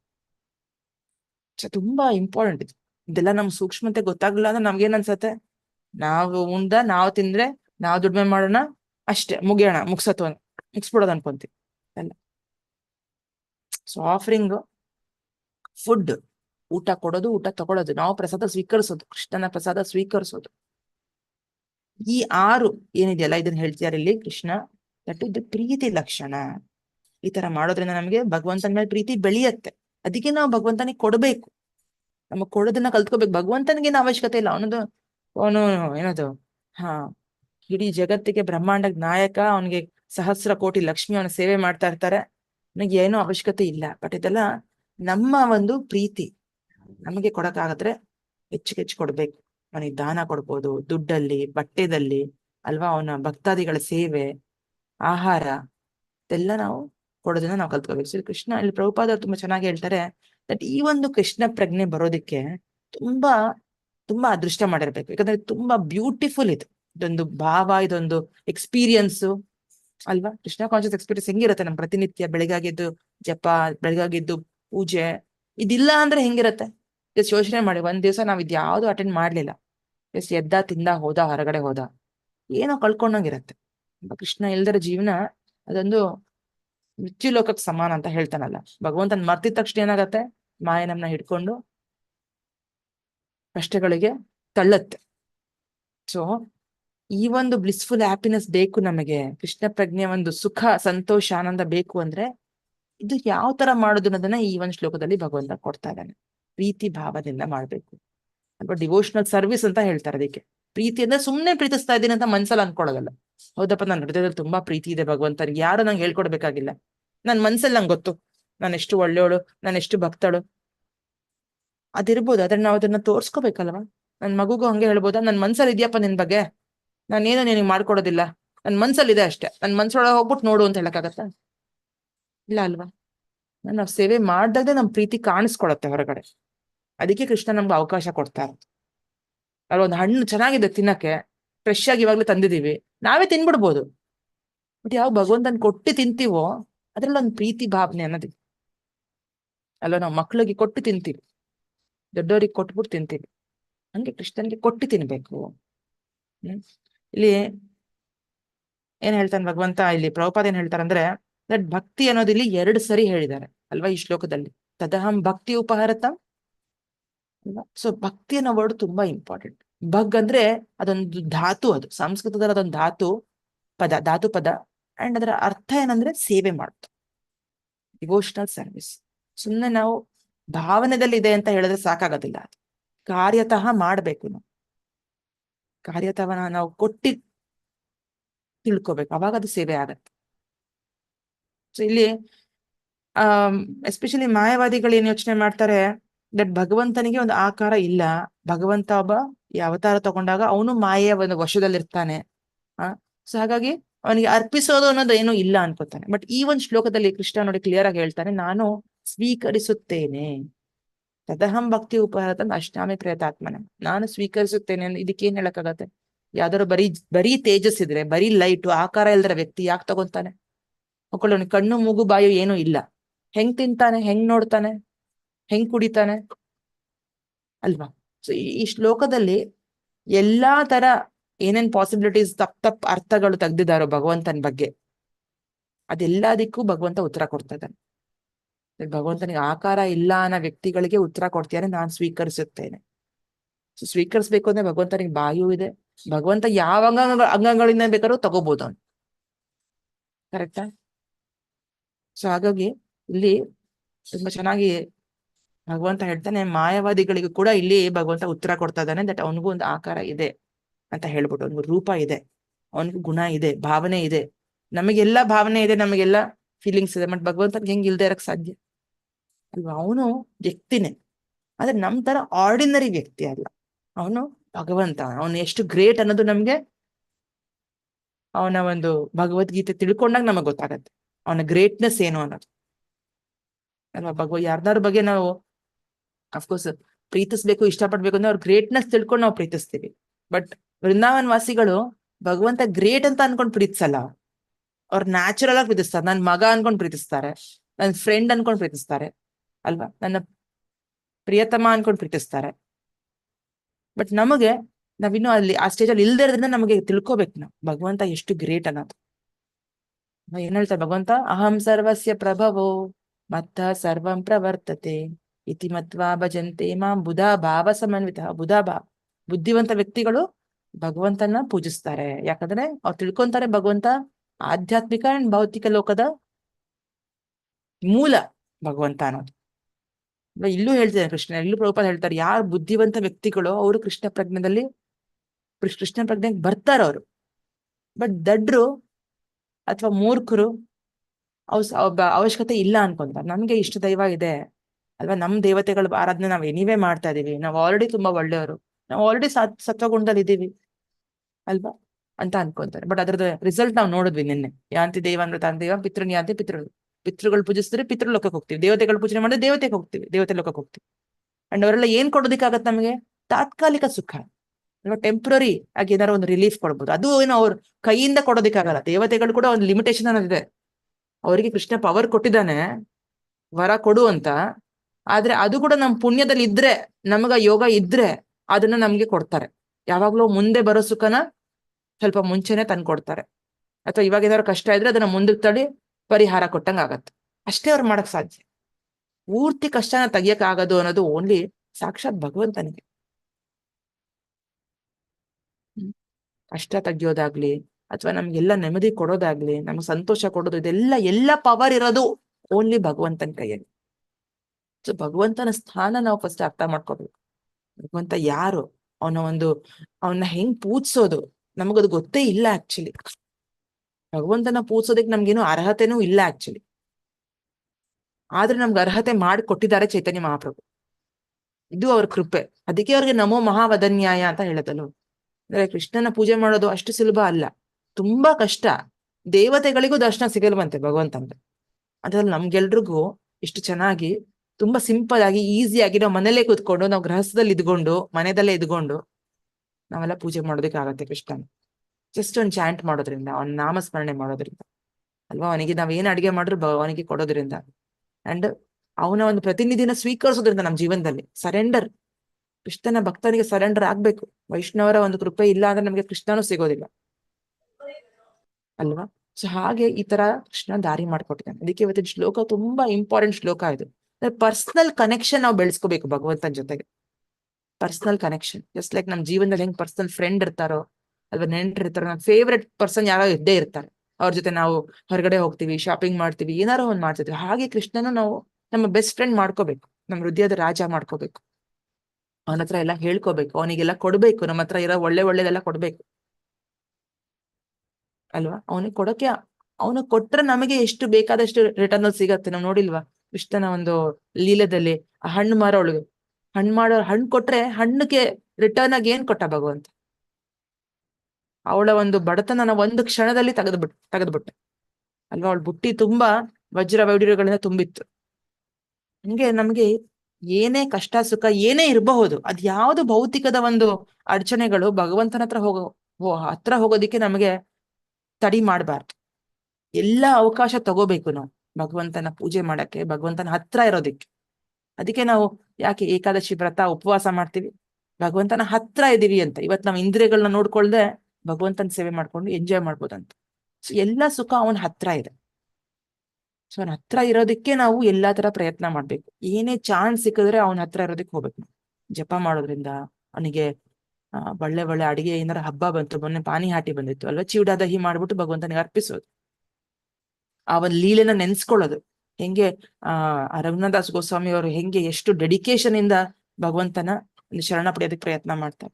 ತುಂಬಾ ಇಂಪಾರ್ಟೆಂಟ್ ಇದು. ಇದೆಲ್ಲ ನಮ್ ಸೂಕ್ಷ್ಮತೆ ಗೊತ್ತಾಗ್ಲಿಲ್ಲ ಅಂದ್ರೆ ನಮ್ಗೇನ್ ಅನ್ಸತ್ತೆ? ನಾವು ಉಂಡ, ನಾವು ತಿಂದ್ರೆ ನಾವು ದುಡ್ಮೆ ಮಾಡೋಣ, ಅಷ್ಟೇ ಮುಗಿಯೋಣ ಮುಗ್ಸತ್ವ ಮುಗಿಸ್ಬಿಡೋದು ಅನ್ಕೊಂತೀವಿ. ಅಲ್ಲ ಸೊ ಆಫರಿಂಗ್ ಫುಡ್ ಊಟ ಕೊಡೋದು, ಊಟ ತಗೊಳ್ಳೋದು ನಾವು ಪ್ರಸಾದ ಸ್ವೀಕರಿಸೋದು, ಕೃಷ್ಣನ ಪ್ರಸಾದ ಸ್ವೀಕರಿಸೋದು. ಈ ಆರು ಏನಿದೆಯಲ್ಲ, ಇದನ್ನ ಹೇಳ್ತಿದ್ದಾರೆ ಇಲ್ಲಿ, ಕೃಷ್ಣ ದಟ್ ಇದು ಪ್ರೀತಿ ಲಕ್ಷಣ. ಈ ತರ ಮಾಡೋದ್ರಿಂದ ನಮಗೆ ಭಗವಂತನ ಮೇಲೆ ಪ್ರೀತಿ ಬೆಳೆಯತ್ತೆ. ಅದಕ್ಕೆ ನಾವು ಭಗವಂತನಿಗೆ ಕೊಡಬೇಕು. ನಮಗ್ ಕೊಡೋದನ್ನ ಕಲ್ತ್ಕೋಬೇಕು. ಭಗವಂತನಿಗೇನು ಅವಶ್ಯಕತೆ ಇಲ್ಲ. ಅವನದು, ಅವನು ಏನದು, ಹಾ, ಇಡೀ ಜಗತ್ತಿಗೆ ಬ್ರಹ್ಮಾಂಡ ನಾಯಕ, ಅವನಿಗೆ ಸಹಸ್ರ ಕೋಟಿ ಲಕ್ಷ್ಮಿ, ಅವನ ಸೇವೆ ಮಾಡ್ತಾ ಇರ್ತಾರೆ. ನನಗೆ ಏನೂ ಅವಶ್ಯಕತೆ ಇಲ್ಲ ಬಟ್ ಇದೆಲ್ಲ ನಮ್ಮ ಒಂದು ಪ್ರೀತಿ. ನಮಗೆ ಕೊಡಕ್ಕಾಗದ್ರೆ ಹೆಚ್ಚು ಹೆಚ್ಚು ಕೊಡ್ಬೇಕು. ಅವನಿಗೆ ದಾನ ಕೊಡ್ಬೋದು, ದುಡ್ಡಲ್ಲಿ, ಬಟ್ಟೆದಲ್ಲಿ, ಅಲ್ವಾ ಅವನ ಭಕ್ತಾದಿಗಳ ಸೇವೆ, ಆಹಾರ, ಇದೆಲ್ಲ ನಾವು ಕೊಡೋದನ್ನ ನಾವು ಕಲ್ತ್ಕೋಬೇಕು. ಶ್ರೀ ಕೃಷ್ಣ, ಇಲ್ಲಿ ಪ್ರಭುಪಾದ ತುಂಬಾ ಚೆನ್ನಾಗಿ ಹೇಳ್ತಾರೆ ದಟ್ ಈ ಒಂದು ಕೃಷ್ಣ ಪ್ರಜ್ಞೆ ಬರೋದಕ್ಕೆ ತುಂಬಾ ತುಂಬಾ ಅದೃಷ್ಟ ಮಾಡಿರ್ಬೇಕು. ಯಾಕಂದ್ರೆ ತುಂಬಾ ಬ್ಯೂಟಿಫುಲ್ ಇದು. ಇದೊಂದು ಭಾವ, ಇದೊಂದು ಎಕ್ಸ್ಪೀರಿಯನ್ಸ್ ಅಲ್ವಾ? ಕೃಷ್ಣ ಕಾನ್ಶಿಯಸ್ ಎಕ್ಸ್ಪೀರಿಯನ್ಸ್ ಹೆಂಗಿರುತ್ತೆ ನಮ್ ಪ್ರತಿನಿತ್ಯ? ಬೆಳಗಾಗಿದ್ದು ಜಪ, ಬೆಳಗಾಗಿದ್ದು ಪೂಜೆ, ಇದಿಲ್ಲ ಅಂದ್ರೆ ಹೆಂಗಿರತ್ತೆ? ಜಸ್ಟ್ ಯೋಚನೆ ಮಾಡಿ. ಒಂದ್ ದಿವಸ ನಾವ್ ಇದ್ಯಾವ್ದು ಅಟೆಂಡ್ ಮಾಡ್ಲಿಲ್ಲ. ಜಸ್ಟ್ ಎದ್ದ, ತಿಂದ, ಹೋದ, ಹೊರಗಡೆ ಹೋದ. ಏನೋ ಕಳ್ಕೊಂಡಂಗಿರತ್ತೆ. ಕೃಷ್ಣ ಇಲ್ದರ ಜೀವನ ಅದೊಂದು ಮೃತ್ಯು ಲೋಕಕ್ಕೆ ಸಮಾನ ಅಂತ ಹೇಳ್ತಾನಲ್ಲ. ಭಗವಂತನ್ ಮರ್ತಿದ ತಕ್ಷಣ ಏನಾಗತ್ತೆ? ಮಾಯ ನಮ್ನ ಹಿಡ್ಕೊಂಡು ಕಷ್ಟಗಳಿಗೆ ತಳ್ಳತ್ತೆ. ಸೊ ಈ ಒಂದು ಬ್ಲಿಸ್ಫುಲ್ ಹ್ಯಾಪಿನೆಸ್ ಬೇಕು ನಮಗೆ. ಕೃಷ್ಣ ಪ್ರಜ್ಞೆ ಒಂದು ಸುಖ, ಸಂತೋಷ, ಆನಂದ ಬೇಕು ಅಂದ್ರೆ ಇದು ಯಾವ ತರ ಮಾಡೋದು ಅನ್ನೋದನ್ನ ಈ ಒಂದು ಶ್ಲೋಕದಲ್ಲಿ ಭಗವಂತ ಕೊಡ್ತಾ ಇದ್ದಾನೆ. ಪ್ರೀತಿ ಭಾವದಿಂದ ಮಾಡ್ಬೇಕು. ಅಥವಾ ಡಿವೋಷನಲ್ ಸರ್ವಿಸ್ ಅಂತ ಹೇಳ್ತಾರೆ ಅದಕ್ಕೆ. ಪ್ರೀತಿ ಅಂದ್ರೆ ಸುಮ್ನೆ ಪ್ರೀತಿಸ್ತಾ ಇದ್ದೀನಿ ಅಂತ ಮನ್ಸಲ್ಲಿ ಅನ್ಕೊಳ್ಳೋದಲ್ಲ. ಹೌದಪ್ಪ ನನ್ನ ಹೃದಯದಲ್ಲಿ ತುಂಬಾ ಪ್ರೀತಿ ಇದೆ ಭಗವಂತನಿಗೆ. ಯಾರು ನಂಗೆ ಹೇಳ್ಕೊಡ್ಬೇಕಾಗಿಲ್ಲ. ನನ್ ಮನ್ಸಲ್ಲಿ ನಂಗೆ ಗೊತ್ತು. ನಾನು ಎಷ್ಟು ಒಳ್ಳೆಯವಳು, ನಾನು ಎಷ್ಟು ಭಕ್ತಳು. ಅದಿರ್ಬೋದು ಆದ್ರೆ ನಾವು ಅದನ್ನ ತೋರ್ಸ್ಕೋಬೇಕಲ್ವಾ? ನನ್ ಮಗುಗೂ ಹಂಗೆ ಹೇಳ್ಬೋದಾ? ನನ್ ಮನ್ಸಲ್ಲಿ ಇದೆಯಪ್ಪ ನಿನ್ ಬಗ್ಗೆ? ನಾನೇನು ನಿನಗೆ ಮಾಡ್ಕೊಡೋದಿಲ್ಲ. ನನ್ನ ಮನ್ಸಲ್ಲಿ ಇದೆ ಅಷ್ಟೇ. ನನ್ನ ಮನ್ಸೊಳಗೆ ಹೋಗ್ಬಿಟ್ಟು ನೋಡು ಅಂತ ಹೇಳಕ್ಕಾಗತ್ತಾ? ಇಲ್ಲ ಅಲ್ವಾ? ನಾವು ಸೇವೆ ಮಾಡ್ದಾಗೆ ನಮ್ಮ ಪ್ರೀತಿ ಕಾಣಿಸ್ಕೊಡತ್ತೆ ಹೊರಗಡೆ. ಅದಕ್ಕೆ ಕೃಷ್ಣ ನಮ್ಗೆ ಅವಕಾಶ ಕೊಡ್ತಾರೆ. ಅಲ್ಲ ಒಂದು ಹಣ್ಣು ಚೆನ್ನಾಗಿದೆ ತಿನ್ನಕ್ಕೆ ಫ್ರೆಶ್ ಆಗಿ ಇವಾಗ್ಲೇ ತಂದಿದೀವಿ. ನಾವೇ ತಿನ್ಬಿಡ್ಬೋದು. ಬಟ್ ಯಾವ ಭಗವಂತನ್ ಕೊಟ್ಟು ತಿಂತೀವೋ, ಅದ್ರಲ್ಲಿ ಒಂದು ಪ್ರೀತಿ ಭಾವನೆ ಅನ್ನೋದು ಅಲ್ಲ ನಾವು ಮಕ್ಳಿಗೆ ಕೊಟ್ಟು ತಿಂತೀವಿ. ದೊಡ್ಡವರಿಗೆ ಕೊಟ್ಬಿಟ್ಟು ತಿಂತೀವಿ. ಹಂಗೆ ಕೃಷ್ಣನ್ಗೆ ಕೊಟ್ಟು ತಿನ್ಬೇಕು. ಹ್ಮ್. ಇಲ್ಲಿ ಏನ್ ಹೇಳ್ತಾನೆ ಭಗವಂತ, ಇಲ್ಲಿ ಪ್ರಭುಪಾದ ಏನ್ ಹೇಳ್ತಾರಂದ್ರೆ ದಟ್ ಭಕ್ತಿ ಅನ್ನೋದು ಇಲ್ಲಿ ಎರಡು ಸರಿ ಹೇಳಿದ್ದಾರೆ ಅಲ್ವಾ ಈ ಶ್ಲೋಕದಲ್ಲಿ. ತದಹಂ ಭಕ್ತಿ ಉಪಹಾರತ. ಅಲ್ವಾ? ಸೊ ಭಕ್ತಿ ಅನ್ನೋ ವರ್ಡ್ ತುಂಬಾ ಇಂಪಾರ್ಟೆಂಟ್ ಭಗ್ ಅಂದ್ರೆ ಅದೊಂದು ಧಾತು ಅದು. ಸಂಸ್ಕೃತದಲ್ಲಿ ಅದೊಂದು ಧಾತು, ಪದ ಧಾತು ಪದ. ಅಂಡ್ ಅದರ ಅರ್ಥ ಏನಂದ್ರೆ ಸೇವೆ ಮಾಡುತ್ತೆ ಡಿವೋಷನಲ್ ಸರ್ವಿಸ್ ಸುಮ್ಮನೆ ನಾವು ಭಾವನೆದಲ್ಲಿ ಇದೆ ಅಂತ ಹೇಳಿದ್ರೆ ಸಾಕಾಗೋದಿಲ್ಲ ಕಾರ್ಯತಃ ಮಾಡ್ಬೇಕು ನಾವು. ಕಾರ್ಯತಃ ನಾವು ಕೊಟ್ಟಿ ತಿಳ್ಕೊಬೇಕು ಅವಾಗ ಅದು ಸೇವೆ ಆಗತ್ತೆ. ಸೊ ಇಲ್ಲಿ ಆ ಎಸ್ಪೆಷಲಿ ಮಾಯವಾದಿಗಳು ಏನ್ ಯೋಚನೆ ಮಾಡ್ತಾರೆ ದಟ್ ಭಗವಂತನಿಗೆ ಒಂದು ಆಕಾರ ಇಲ್ಲ. ಭಗವಂತ ಒಬ್ಬ ಈ ಅವತಾರ ತಗೊಂಡಾಗ ಅವನು ಮಾಯೆಯ ಒಂದು ವಶದಲ್ಲಿರ್ತಾನೆ. ಆ ಸೊ ಹಾಗಾಗಿ ಅವನಿಗೆ ಅರ್ಪಿಸೋದು ಅನ್ನೋದು ಏನೂ ಇಲ್ಲ ಅನ್ಕೋತಾನೆ. ಬಟ್ ಈ ಒಂದು ಶ್ಲೋಕದಲ್ಲಿ ಕೃಷ್ಣ ನೋಡಿ ಕ್ಲಿಯರ್ ಆಗಿ ಹೇಳ್ತಾನೆ, ನಾನು ಸ್ವೀಕರಿಸುತ್ತೇನೆ. ತದಹಂ ಭಕ್ತಿ ಉಪಹಾರ ಅಷ್ಟಾಮಿ ಪ್ರೇತಾತ್ಮನ. ನಾನು ಸ್ವೀಕರಿಸುತ್ತೇನೆ ಇದಕ್ಕೆ ಏನ್ ಹೇಳಕ್ಕಾಗತ್ತೆ? ಯಾವ್ದಾದ್ರು ಬರೀ ಬರೀ ತೇಜಸ್ ಇದ್ರೆ, ಬರೀ ಲೈಟ್ ಆಕಾರ ಇಲ್ದ್ರ ವ್ಯಕ್ತಿ ಯಾಕೆ ತಗೊಂತಾನೆ? ಮಕ್ಕಳು ಕಣ್ಣು, ಮೂಗು, ಬಾಯು ಏನೂ ಇಲ್ಲ. ಹೆಂಗ್ ತಿಂತಾನೆ, ಹೆಂಗ್ ನೋಡ್ತಾನೆ, ಹೆಂಗ್ ಕುಡಿತಾನೆ? ಅಲ್ವಾ? ಸೊ ಈ ಶ್ಲೋಕದಲ್ಲಿ ಎಲ್ಲಾ ತರ ಏನೇನ್ ಪಾಸಿಬಿಲಿಟೀಸ್ ತಪ್ಪ ತಪ್ಪ ಅರ್ಥಗಳು ತೆಗ್ದಿದಾರೋ ಭಗವಂತನ ಬಗ್ಗೆ ಅದೆಲ್ಲದಕ್ಕೂ ಭಗವಂತ ಉತ್ತರ ಕೊಡ್ತಾ ಇದ್ದಾನೆ. ಭಗವಂತನಿಗೆ ಆಕಾರ ಇಲ್ಲ ಅನ್ನೋ ವ್ಯಕ್ತಿಗಳಿಗೆ ಉತ್ತರ ಕೊಡ್ತೀಯಾನೆ ನಾನು ಸ್ವೀಕರಿಸುತ್ತೇನೆ. ಸೊ ಸ್ವೀಕರಿಸ್ಬೇಕು ಅಂದ್ರೆ ಭಗವಂತನಿಗೆ ಬಾಯು ಇದೆ. ಭಗವಂತ ಯಾವ ಅಂಗ ಅಂಗಗಳಿಂದ ಬೇಕಾದ್ರೂ ತಗೋಬಹುದು ಅವನು. ಕರೆಕ್ಟಾ ಸೊ ಹಾಗಾಗಿ ಇಲ್ಲಿ ತುಂಬಾ ಚೆನ್ನಾಗಿ ಭಗವಂತ ಹೇಳ್ತಾನೆ, ಮಾಯಾವಾದಿಗಳಿಗೂ ಕೂಡ ಇಲ್ಲಿ ಭಗವಂತ ಉತ್ತರ ಕೊಡ್ತಾ ಇದ್ದಾನೆ ದಟ್ ಅವನಿಗೂ ಒಂದು ಆಕಾರ ಇದೆ ಅಂತ ಹೇಳ್ಬಿಟ್ಟು, ಅವನಿಗೂ ರೂಪ ಇದೆ, ಅವನಿಗೂ ಗುಣ ಇದೆ, ಭಾವನೆ ಇದೆ. ನಮಗೆಲ್ಲ ಭಾವನೆ ಇದೆ, ನಮಗೆಲ್ಲ ಫೀಲಿಂಗ್ಸ್ ಇದೆ ಬಟ್ ಭಗವಂತನಿಗೆ ಹೆಂಗ್ ಇಲ್ದೇ ಇರಕ್ ಸಾಧ್ಯ? ಅಲ್ವಾ ಅವನು ವ್ಯಕ್ತಿನೇ. ಆದ್ರೆ ನಮ್ ತರ ಆರ್ಡಿನರಿ ವ್ಯಕ್ತಿ ಅಲ್ಲ. ಅವನು ಭಗವಂತ. ಅವನು ಎಷ್ಟು ಗ್ರೇಟ್ ಅನ್ನೋದು ನಮ್ಗೆ ಅವನ ಒಂದು ಭಗವದ್ಗೀತೆ ತಿಳ್ಕೊಂಡಾಗ ನಮಗ್ ಗೊತ್ತಾಗತ್ತೆ. ಅವನ ಗ್ರೇಟ್ನೆಸ್ ಏನು ಅನ್ನೋದು. ಅಲ್ವಾ ಭಗವ, ಯಾರ್ದಾರ ಬಗ್ಗೆ ನಾವು ಅಫ್ಕೋರ್ಸ್ ಪ್ರೀತಿಸ್ಬೇಕು, ಇಷ್ಟಪಡ್ಬೇಕು ಅಂದ್ರೆ ಅವ್ರ ಗ್ರೇಟ್ನೆಸ್ ತಿಳ್ಕೊಂಡು ನಾವು ಪ್ರೀತಿಸ್ತೀವಿ. ಬಟ್ ವೃಂದಾವನ್ ವಾಸಿಗಳು ಭಗವಂತ ಗ್ರೇಟ್ ಅಂತ ಅನ್ಕೊಂಡ್ ಪ್ರೀತಿಸಲ್ಲ. ಅವ್ರು ನ್ಯಾಚುರಲ್ ಆಗಿ ಪ್ರೀತಿಸ್ತಾರೆ. ನನ್ ಮಗ ಅನ್ಕೊಂಡ್ ಪ್ರೀತಿಸ್ತಾರೆ. ನನ್ ಫ್ರೆಂಡ್ ಅನ್ಕೊಂಡ್ ಪ್ರೀತಿಸ್ತಾರೆ. ಅಲ್ವಾ? ನನ್ನ ಪ್ರಿಯತಮ ಅನ್ಕೊಂಡು ಪ್ರೀತಿಸ್ತಾರೆ. ಬಟ್ ನಮಗೆ, ನಾವಿನ್ನು ಅಲ್ಲಿ, ಆ ಸ್ಟೇಜ್ ಅಲ್ಲಿ ಇಲ್ದೇ ಇರೋದ್ರಿಂದ ನಮಗೆ ತಿಳ್ಕೊಬೇಕು ನಾವು. ಭಗವಂತ ಎಷ್ಟು ಗ್ರೇಟ್ ಅನ್ನೋದು ಏನ್ ಹೇಳ್ತಾರೆ ಭಗವಂತ? ಅಹಂ ಸರ್ವಸ್ಯ ಪ್ರಭವೋ, ಮತ್ತ ಸರ್ವಂ ಪ್ರವರ್ತತೆ. ಇತಿ ಮತ್ವಾ ಭಜಂತೆ ಮಾಂ ಬುಧಾ ಭಾವ ಸಮನ್ವಿತ. ಬುಧಾ ಭಾವ ಬುದ್ಧಿವಂತ ವ್ಯಕ್ತಿಗಳು ಭಗವಂತನ ಪೂಜಿಸ್ತಾರೆ. ಯಾಕಂದ್ರೆ ಅವ್ರು ತಿಳ್ಕೊಂತಾರೆ ಭಗವಂತ ಆಧ್ಯಾತ್ಮಿಕ ಅಂಡ್ ಭೌತಿಕ ಲೋಕದ ಮೂಲ ಭಗವಂತ ಅನ್ನೋದು. ಇಲ್ಲೂ ಹೇಳ್ತೇನೆ ಕೃಷ್ಣ, ಇಲ್ಲೂ ಪ್ರಭುಪಾದ ಹೇಳ್ತಾರೆ, ಯಾರು ಬುದ್ಧಿವಂತ ವ್ಯಕ್ತಿಗಳು ಅವರು ಕೃಷ್ಣ ಪ್ರಜ್ಞೆದಲ್ಲಿ, ಕೃಷ್ಣ ಪ್ರಜ್ಞೆಗೆ ಬರ್ತಾರ ಅವರು. ಬಟ್ ದಡ್ರು ಅಥವಾ ಮೂರ್ಖರು ಅವ್- ಒಬ್ಬ ಅವಶ್ಯಕತೆ ಇಲ್ಲ ಅನ್ಕೊಂತಾರೆ ನಮ್ಗೆ ಇಷ್ಟ ದೈವ ಇದೆ ಅಲ್ವಾ ನಮ್ ದೇವತೆಗಳ ಆರಾಧನೆ ನಾವ್ ಎನಿವೇ ಮಾಡ್ತಾ ಇದೀವಿ, ನಾವ್ ಆಲ್ರೆಡಿ ತುಂಬಾ ಒಳ್ಳೆಯವರು, ನಾವು ಆಲ್ರೆಡಿ ಸತ್, ಸತ್ವಗುಣದಲ್ಲಿ ಇದೀವಿ, ಅಲ್ವಾ? ಅಂತ ಅನ್ಕೊಂತಾರೆ. ಬಟ್ ಅದ್ರದ್ದು ರಿಸಲ್ಟ್ ನಾವು ನೋಡಿದ್ವಿ ನಿನ್ನೆ, ಯಾಂತಿ ದೇವ ಅಂದ್ರೆ ತಾನ್ ದೇವ ಪಿತೃನ್ ಯಾಂತಿ ಪಿತೃ ಪಿತೃಗಳು ಪೂಜಿಸಿದ್ರೆ ಪಿತೃಲೋಕಕ್ಕೆ ಹೋಗ್ತೀವಿ. ದೇವತೆಗಳು ಪೂಜನೆ ಮಾಡಿದ್ರೆ ದೇವತೆಗೆ ಹೋಗ್ತೀವಿ. ದೇವತೆ ಲೋಕಕ್ಕೆ ಹೋಗ್ತೀವಿ. ಅಂಡ್ ಅವರೆಲ್ಲ ಏನ್ ಕೊಡೋದಕ್ಕಾಗತ್ತೆ ನಮಗೆ? ತಾತ್ಕಾಲಿಕ ಸುಖ. ಅಲ್ವಾ ಟೆಂಪ್ರರಿ ಆಗಿ ಏನಾರ ಒಂದು ರಿಲೀಫ್ ಕೊಡ್ಬೋದು. ಅದು ಏನೋ ಅವ್ರ ಕೈಯಿಂದ ಕೊಡೋದಕ್ಕಾಗಲ್ಲ. ದೇವತೆಗಳು ಕೂಡ ಒಂದು ಲಿಮಿಟೇಷನ್ ಅನ್ನೋದಿದೆ ಅವರಿಗೆ ಕೃಷ್ಣ ಪವರ್ ಕೊಟ್ಟಿದ್ದಾನೆ. ವರ ಕೊಡು ಅಂತ. ಆದ್ರೆ ಅದು ಕೂಡ ನಮ್ ಪುಣ್ಯದಲ್ಲಿ ಇದ್ರೆ, ನಮಗ ಯೋಗ ಇದ್ರೆ ಅದನ್ನ ನಮ್ಗೆ ಕೊಡ್ತಾರೆ. ಯಾವಾಗ್ಲೂ ಮುಂದೆ ಬರೋ ಸುಖನ ಸ್ವಲ್ಪ ಮುಂಚೆನೆ ತಂದ್ಕೊಡ್ತಾರೆ. ಅಥವಾ ಇವಾಗ ಏನಾದ್ರು ಕಷ್ಟ ಇದ್ರೆ ಅದನ್ನ ಮುಂದಕ್ಕೆ ತಡಿ ಪರಿಹಾರ ಕೊಟ್ಟಂಗ ಆಗತ್ತೆ ಅಷ್ಟೇ ಅವ್ರು ಮಾಡಕ್ ಸಾಧ್ಯ. ಪೂರ್ತಿ ಕಷ್ಟನ ತೆಗಿಯಕ್ ಆಗೋದು ಅನ್ನೋದು ಓನ್ಲಿ ಸಾಕ್ಷಾತ್ ಭಗವಂತನಿಗೆ. ಕಷ್ಟ ತೆಗಿಯೋದಾಗ್ಲಿ ಅಥವಾ ನಮ್ಗೆಲ್ಲ ನೆಮ್ಮದಿ ಕೊಡೋದಾಗ್ಲಿ ನಮ್ಗೆ ಸಂತೋಷ ಕೊಡೋದು ಇದೆಲ್ಲ ಎಲ್ಲ ಪವರ್ ಇರೋದು ಓನ್ಲಿ ಭಗವಂತನ ಕೈಯಲ್ಲಿ. ಸೊ ಭಗವಂತನ ಸ್ಥಾನ ನಾವು ಫಸ್ಟ್ ಅರ್ಥ ಮಾಡ್ಕೋಬೇಕು. ಭಗವಂತ ಯಾರು? ಅವನ ಒಂದು ಅವನ್ನ ಹೆಂಗ್ ಪೂಜಿಸೋದು? ನಮಗದು ಗೊತ್ತೇ ಇಲ್ಲ ಆಕ್ಚುಲಿ ಭಗವಂತನ ಪೂಜೋದಕ್ಕೆ ನಮ್ಗೇನು ಅರ್ಹತೆನೂ ಇಲ್ಲ ಆಕ್ಚುಲಿ ಆದ್ರೆ ನಮ್ಗೆ ಅರ್ಹತೆ ಮಾಡಿ ಕೊಟ್ಟಿದ್ದಾರೆ ಚೈತನ್ಯ ಮಹಾಪ್ರಭು. ಇದು ಅವ್ರ ಕೃಪೆ. ಅದಕ್ಕೆ ಅವ್ರಿಗೆ ನಮೋ ಮಹಾವದನ್ಯಾಯ ಅಂತ ಹೇಳದಲು ಅಂದ್ರೆ ಕೃಷ್ಣನ ಪೂಜೆ ಮಾಡೋದು ಅಷ್ಟು ಸುಲಭ ಅಲ್ಲ. ತುಂಬಾ ಕಷ್ಟ. ದೇವತೆಗಳಿಗೂ ದರ್ಶನ ಸಿಗಲ್ವಂತೆ ಭಗವಂತಂದ್ರೆ ಅದ್ರಲ್ಲಿ ನಮ್ಗೆಲ್ರಿಗೂ ಇಷ್ಟು ಚೆನ್ನಾಗಿ, ತುಂಬಾ ಸಿಂಪಲ್ ಆಗಿ ಈಸಿ ಆಗಿ ನಾವು ಮನೇಲೆ ಕೂತ್ಕೊಂಡು, ನಾವು ಗೃಹಸ್ಥದಲ್ಲಿ ಇದ್ಕೊಂಡು ಮನೆದಲ್ಲೇ ಇದ್ಕೊಂಡು, ನಾವೆಲ್ಲ ಪೂಜೆ ಮಾಡೋದಕ್ಕೆ ಆಗತ್ತೆ ಕೃಷ್ಣನ್. ಜಸ್ಟ್ ಒಂದು ಚಾಂಟ್ ಮಾಡೋದ್ರಿಂದ ನಾಮ ನಾಮಸ್ಮರಣೆ ಮಾಡೋದ್ರಿಂದ, ಅಲ್ವಾ? ಅವನಿಗೆ ನಾವ್ ಏನ್ ಅಡಿಗೆ ಮಾಡಿದ್ರು ಭಗವಾನಿಗೆ ಕೊಡೋದ್ರಿಂದ. ಅಂಡ್ ಅವನ ಒಂದು ಪ್ರತಿನಿಧಿನ ಸ್ವೀಕರಿಸೋದ್ರಿಂದ ನಮ್ಮ ಜೀವನದಲ್ಲಿ. ಸರೆಂಡರ್ ಕೃಷ್ಣನ ಭಕ್ತನಿಗೆ ಸರೆಂಡರ್ ಆಗ್ಬೇಕು. ವೈಷ್ಣವರ ಒಂದು ಕೃಪೆ ಇಲ್ಲ ಅಂದ್ರೆ ನಮ್ಗೆ ಕೃಷ್ಣನೂ ಸಿಗೋದಿಲ್ಲ. ಅಲ್ವಾ? ಸೊ ಹಾಗೆ ಈ ತರ ಕೃಷ್ಣ ದಾರಿ ಮಾಡ್ಕೊಟ್ಟಿದ್ದಾನೆ. ಅದಕ್ಕೆ ಇವತ್ತಿನ ಶ್ಲೋಕ ತುಂಬಾ ಇಂಪಾರ್ಟೆಂಟ್ ಶ್ಲೋಕ ಇದು. ಪರ್ಸನಲ್ ಕನೆಕ್ಷನ್ ನಾವು ಬೆಳೆಸ್ಕೋಬೇಕು ಭಗವಂತನ ಜೊತೆಗೆ. ಪರ್ಸನಲ್ ಕನೆಕ್ಷನ್ ಜಸ್ಟ್ ಲೈಕ್ ನಮ್ಮ ಜೀವನದಲ್ಲಿ ಹೆಂಗ್ ಪರ್ಸನಲ್ ಫ್ರೆಂಡ್ ಇರ್ತಾರೋ ಅಲ್ವಾ ನೆಂಟರಿರ್ತಾರೆ ಇರ್ತಾರೋ ಫೇವ್ರೆಟ್ ಪರ್ಸನ್ ಯಾರೋ ಇದ್ದೇ ಇರ್ತಾರೆ. ಅವ್ರ ಜೊತೆ ನಾವು ಹೊರಗಡೆ ಹೋಗ್ತೀವಿ ಶಾಪಿಂಗ್ ಮಾಡ್ತೀವಿ, ಏನಾರೋ ಒಂದ್ ಮಾಡ್ತಿದ್ವಿ. ಹಾಗೆ ಕೃಷ್ಣನ ನಾವು ನಮ್ಮ ಬೆಸ್ಟ್ ಫ್ರೆಂಡ್ ಮಾಡ್ಕೋಬೇಕು. ನಮ್ಮ ಹೃದಯದ ರಾಜ ಮಾಡ್ಕೋಬೇಕು. ಅವನ ಹತ್ರ ಎಲ್ಲ ಹೇಳ್ಕೋಬೇಕು. ಅವನಿಗೆಲ್ಲ ಕೊಡ್ಬೇಕು. ನಮ್ಮ ಹತ್ರ ಇರೋ ಒಳ್ಳೆ ಒಳ್ಳೇದೆಲ್ಲ ಕೊಡ್ಬೇಕು. ಅಲ್ವಾ? ಅವನಿಗೆ ಕೊಡೋಕೆ ಅವನು ಕೊಟ್ರೆ ನಮಗೆ ಎಷ್ಟು ಬೇಕಾದಷ್ಟು ರಿಟರ್ನ್ ಸಿಗತ್ತೆ. ನಾವು ನೋಡಿಲ್ವಾ? ಕೃಷ್ಣನ ಒಂದು ಲೀಲದಲ್ಲಿ ಹಣ್ಣು ಮಾರೋಳು. ಹಣ್ಣು ಮಾಡೋ, ಹಣ್ಣು ಕೊಟ್ರೆ ಹಣ್ಣಿಗೆ ರಿಟರ್ನ್ ಆಗಿ ಏನ್ ಕೊಟ್ಟ ಭಗವಂತ? ಅವಳ ಒಂದು ಬಡತನ ಒಂದು ಕ್ಷಣದಲ್ಲಿ ತೆಗೆದ್ಬಿಟ್, ತೆಗೆದ್ಬಿಟ್ಟೆ. ಅಲ್ವಾ? ಅವಳು ಬುಟ್ಟಿ ತುಂಬಾ ವಜ್ರ ವೈಢೂರ್ಯಗಳಿಂದ ತುಂಬಿತ್ತು. ಹಂಗೆ ನಮ್ಗೆ ಏನೇ ಕಷ್ಟ, ಸುಖ ಏನೇ ಇರಬಹುದು, ಅದ್ ಯಾವ್ದು ಭೌತಿಕದ ಒಂದು ಅಡಚಣೆಗಳು ಭಗವಂತನ ಹತ್ರ ಹೋಗೋ ಹತ್ರ ಹೋಗೋದಿಕ್ಕೆ ನಮಗೆ ತಡಿ ಮಾಡಬಾರ್ದು. ಎಲ್ಲ ಅವಕಾಶ ತಗೋಬೇಕು ನಾವು ಭಗವಂತನ ಪೂಜೆ ಮಾಡಕ್ಕೆ, ಭಗವಂತನ ಹತ್ರ ಇರೋದಿಕ್ಕೆ. ಅದಕ್ಕೆ ನಾವು ಯಾಕೆ ಏಕಾದಶಿ ವ್ರತ ಉಪವಾಸ ಮಾಡ್ತೀವಿ? ಭಗವಂತನ ಹತ್ರ ಇದೀವಿ ಅಂತ. ಇವತ್ ನಾವು ಇಂದ್ರಿಯಗಳನ್ನ ನೋಡ್ಕೊಳ್ದೆ ಭಗವಂತನ ಸೇವೆ ಮಾಡ್ಕೊಂಡು ಎಂಜಾಯ್ ಮಾಡ್ಬೋದಂತ. ಸೊ ಎಲ್ಲ ಸುಖ ಅವನ ಹತ್ರ ಇದೆ. ಸೊ ಅವನ ಹತ್ರ ಇರೋದಕ್ಕೆ ನಾವು ಎಲ್ಲಾ ತರ ಪ್ರಯತ್ನ ಮಾಡ್ಬೇಕು. ಏನೇ ಚಾನ್ಸ್ ಸಿಕ್ಕಿದ್ರೆ ಅವನ ಹತ್ರ ಇರೋದಕ್ಕೆ ಹೋಗ್ಬೇಕು ನಾವು. ಜಪ ಮಾಡೋದ್ರಿಂದ ಅವನಿಗೆ, ಆ ಒಳ್ಳೆ ಅಡಿಗೆ ಏನಾರ ಹಬ್ಬ ಬಂತು, ಮೊನ್ನೆ ಪಾನಿ ಹಾಟಿ ಬಂದಿತ್ತು ಅಲ್ವಾ? ಚಿವಡಾ ದಹಿ ಮಾಡ್ಬಿಟ್ಟು ಭಗವಂತನಿಗೆ ಅರ್ಪಿಸೋದು. ಅವನ್ ಲೀಲೆನ ನೆನ್ಸ್ಕೊಳ್ಳೋದು. ಹೆಂಗೆ, ಆ ರಘುನಾಥಾಸ್ ಗೋಸ್ವಾಮಿ ಅವರು ಹೆಂಗೆ ಎಷ್ಟು ಡೆಡಿಕೇಶನ್ ಇಂದ ಭಗವಂತನ ಒಂದು ಶರಣ ಪಡೆಯೋದಕ್ಕೆ ಪ್ರಯತ್ನ ಮಾಡ್ತಾರೆ.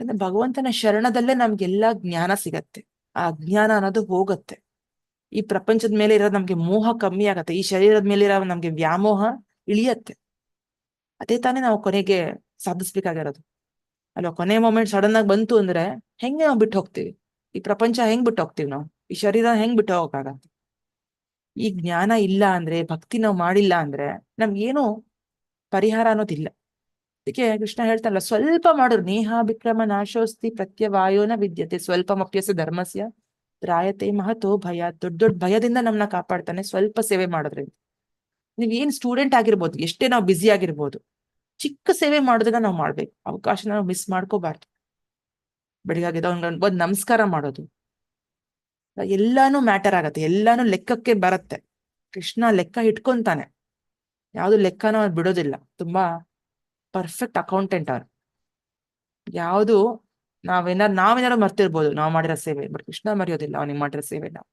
ಅಂದ್ರೆ ಭಗವಂತನ ಶರಣದಲ್ಲೇ ನಮ್ಗೆಲ್ಲಾ ಜ್ಞಾನ ಸಿಗತ್ತೆ. ಆ ಅಜ್ಞಾನ ಅನ್ನೋದು ಹೋಗತ್ತೆ. ಈ ಪ್ರಪಂಚದ ಮೇಲೆ ಇರೋ ನಮ್ಗೆ ಮೋಹ ಕಮ್ಮಿ ಆಗತ್ತೆ. ಈ ಶರೀರದ ಮೇಲೆ ಇರೋ ನಮ್ಗೆ ವ್ಯಾಮೋಹ ಇಳಿಯತ್ತೆ. ಅದೇ ತಾನೇ ನಾವು ಕೊನೆಗೆ ಸಾಧಿಸ್ಬೇಕಾಗಿರೋದು. ಅಲ್ವಾ? ಕೊನೆ ಮೊಮೆಂಟ್ ಸಡನ್ ಆಗಿ ಬಂತು ಅಂದ್ರೆ ಹೆಂಗೆ ನಾವು ಬಿಟ್ಟು ಹೋಗ್ತೀವಿ? ಈ ಪ್ರಪಂಚ ಹೆಂಗ್ ಬಿಟ್ಟು ಹೋಗ್ತೀವಿ ನಾವು? ಈ ಶರೀರ ಹೆಂಗ್ ಬಿಟ್ಟು ಹೋಗಕ್ಕಾಗತ್ತೆ ಈ ಜ್ಞಾನ ಇಲ್ಲ ಅಂದ್ರೆ, ಭಕ್ತಿ ನಾವು ಮಾಡಿಲ್ಲ ಅಂದ್ರೆ ನಮ್ಗೇನು ಪರಿಹಾರ ಅನ್ನೋದಿಲ್ಲ. ಅದಕ್ಕೆ ಕೃಷ್ಣ ಹೇಳ್ತಾರಲ್ಲ, ಸ್ವಲ್ಪ ಮಾಡಿದ್ರು ನೇಹಾ ವಿಕ್ರಮ ನಾಶೋಸ್ತಿ ಪ್ರತ್ಯವಾಯೋನ ವಿದ್ಯತೆ, ಸ್ವಲ್ಪ ಮಪ್ಯಸ ಧರ್ಮಸ್ಯ ರಾಯತೆ ಮಹತೋ ಭಯ, ದೊಡ್ಡ ದೊಡ್ಡ ಭಯದಿಂದ ನಮ್ಮನ್ನ ಕಾಪಾಡ್ತಾನೆ, ಸ್ವಲ್ಪ ಸೇವೆ ಮಾಡೋದ್ರಿಂದ ನೀವ್ ಏನ್ ಸ್ಟೂಡೆಂಟ್ ಆಗಿರ್ಬೋದು, ಎಷ್ಟೇ ನಾವು ಬ್ಯುಸಿ ಆಗಿರ್ಬೋದು, ಚಿಕ್ಕ ಸೇವೆ ಮಾಡೋದನ್ನ ನಾವು ಮಾಡ್ಬೇಕು ಅವಕಾಶ ನಾವು ಮಿಸ್ ಮಾಡ್ಕೋಬಾರ್ದು. ಬೆಳಿಗ್ಗೆ ಒಂದ್ ಒಂದ್ ನಮಸ್ಕಾರ ಮಾಡೋದು. ಎಲ್ಲಾನು ಮ್ಯಾಟರ್ ಆಗತ್ತೆ, ಎಲ್ಲಾನು ಲೆಕ್ಕಕ್ಕೆ ಬರತ್ತೆ. ಕೃಷ್ಣ ಲೆಕ್ಕ ಇಟ್ಕೊಂತಾನೆ. ಯಾವ್ದು ಲೆಕ್ಕನೂ ಬಿಡೋದಿಲ್ಲ, ತುಂಬಾ ಪರ್ಫೆಕ್ಟ್ ಅಕೌಂಟೆಂಟ್ ಅವ್ರು. ಯಾವುದು ನಾವೇನಾದ್ರು ನಾವೇನಾದ್ರು ಮರ್ತಿರ್ಬೋದು, ನಾವು ಮಾಡಿರೋ ಸೇವೆ, ಬಟ್ ಕೃಷ್ಣ ಮರೆಯೋದಿಲ್ಲ, ಅವ್ನಿಗೆ ಮಾಡಿರೋ ಸೇವೆ ನಾವು.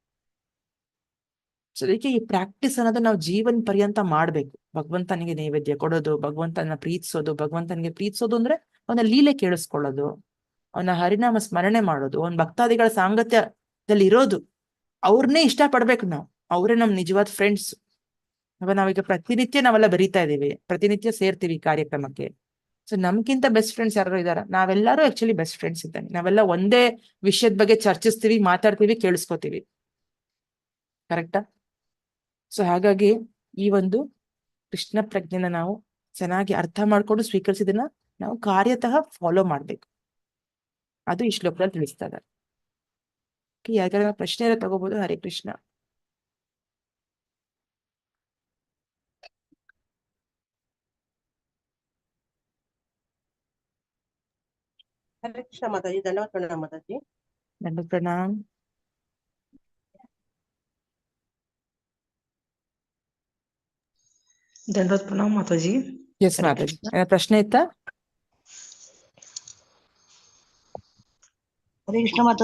ಸೊ ಅದಕ್ಕೆ ಈ ಪ್ರಾಕ್ಟೀಸ್ ಅನ್ನೋದು ನಾವು ಜೀವನ ಪರ್ಯಂತ ಮಾಡ್ಬೇಕು. ಭಗವಂತನಿಗೆ ನೈವೇದ್ಯ ಕೊಡೋದು, ಭಗವಂತನ ಪ್ರೀತಿಸೋದು, ಭಗವಂತನಿಗೆ ಪ್ರೀತಿಸೋದು ಅಂದ್ರೆ ಅವನ ಲೀಲೆ ಕೇಳಿಸ್ಕೊಳ್ಳೋದು, ಅವನ ಹರಿನಾಮ ಸ್ಮರಣೆ ಮಾಡೋದು, ಅವನ ಭಕ್ತಾದಿಗಳ ಸಾಂಗತ್ಯದಲ್ಲಿ ಇರೋದು ಅವ್ರನ್ನೇ ಇಷ್ಟ ಪಡ್ಬೇಕು ನಾವು. ಅವರೇ ನಮ್ ನಿಜವಾದ ಫ್ರೆಂಡ್ಸ್ ಅವ ನಾವೀಗ ಪ್ರತಿನಿತ್ಯ ನಾವೆಲ್ಲ ಬರೀತಾ ಇದೀವಿ ಪ್ರತಿನಿತ್ಯ ಸೇರ್ತೀವಿ ಕಾರ್ಯಕ್ರಮಕ್ಕೆ. ಸೊ ನಮ್ಗಿಂತ ಬೆಸ್ಟ್ ಫ್ರೆಂಡ್ಸ್ ಯಾರು ಇದಾರ ನಾವೆಲ್ಲರೂ ಆಕ್ಚುಲಿ ಬೆಸ್ಟ್ ಫ್ರೆಂಡ್ಸ್ ಇದ್ದಾನೆ. ನಾವೆಲ್ಲ ಒಂದೇ ವಿಷಯದ ಬಗ್ಗೆ ಚರ್ಚಿಸ್ತೀವಿ, ಮಾತಾಡ್ತೀವಿ, ಕೇಳಿಸ್ಕೊತೀವಿ. ಕರೆಕ್ಟಾ ಸೊ ಹಾಗಾಗಿ ಈ ಒಂದು ಕೃಷ್ಣ ಪ್ರಜ್ಞೆನ ನಾವು ಚೆನ್ನಾಗಿ ಅರ್ಥ ಮಾಡ್ಕೊಂಡು ಸ್ವೀಕರಿಸಿದನ್ನ ನಾವು ಕಾರ್ಯತಃ ಫಾಲೋ ಮಾಡ್ಬೇಕು. ಅದು ಈ ಶ್ಲೋಕದಲ್ಲಿ ತಿಳಿಸ್ತಾ ಇದ್ದಾರೆ. ಯಾರಿಗಾರ ಪ್ರಶ್ನೆ ತಗೋಬಹುದು ಹರೇ ಕೃಷ್ಣ. हरे कृष्ण माता जी प्रणाम माता जी प्रणाम दंडवत प्रणाम माता जी यस माता जी प्रश्न इतना हरे कृष्ण माता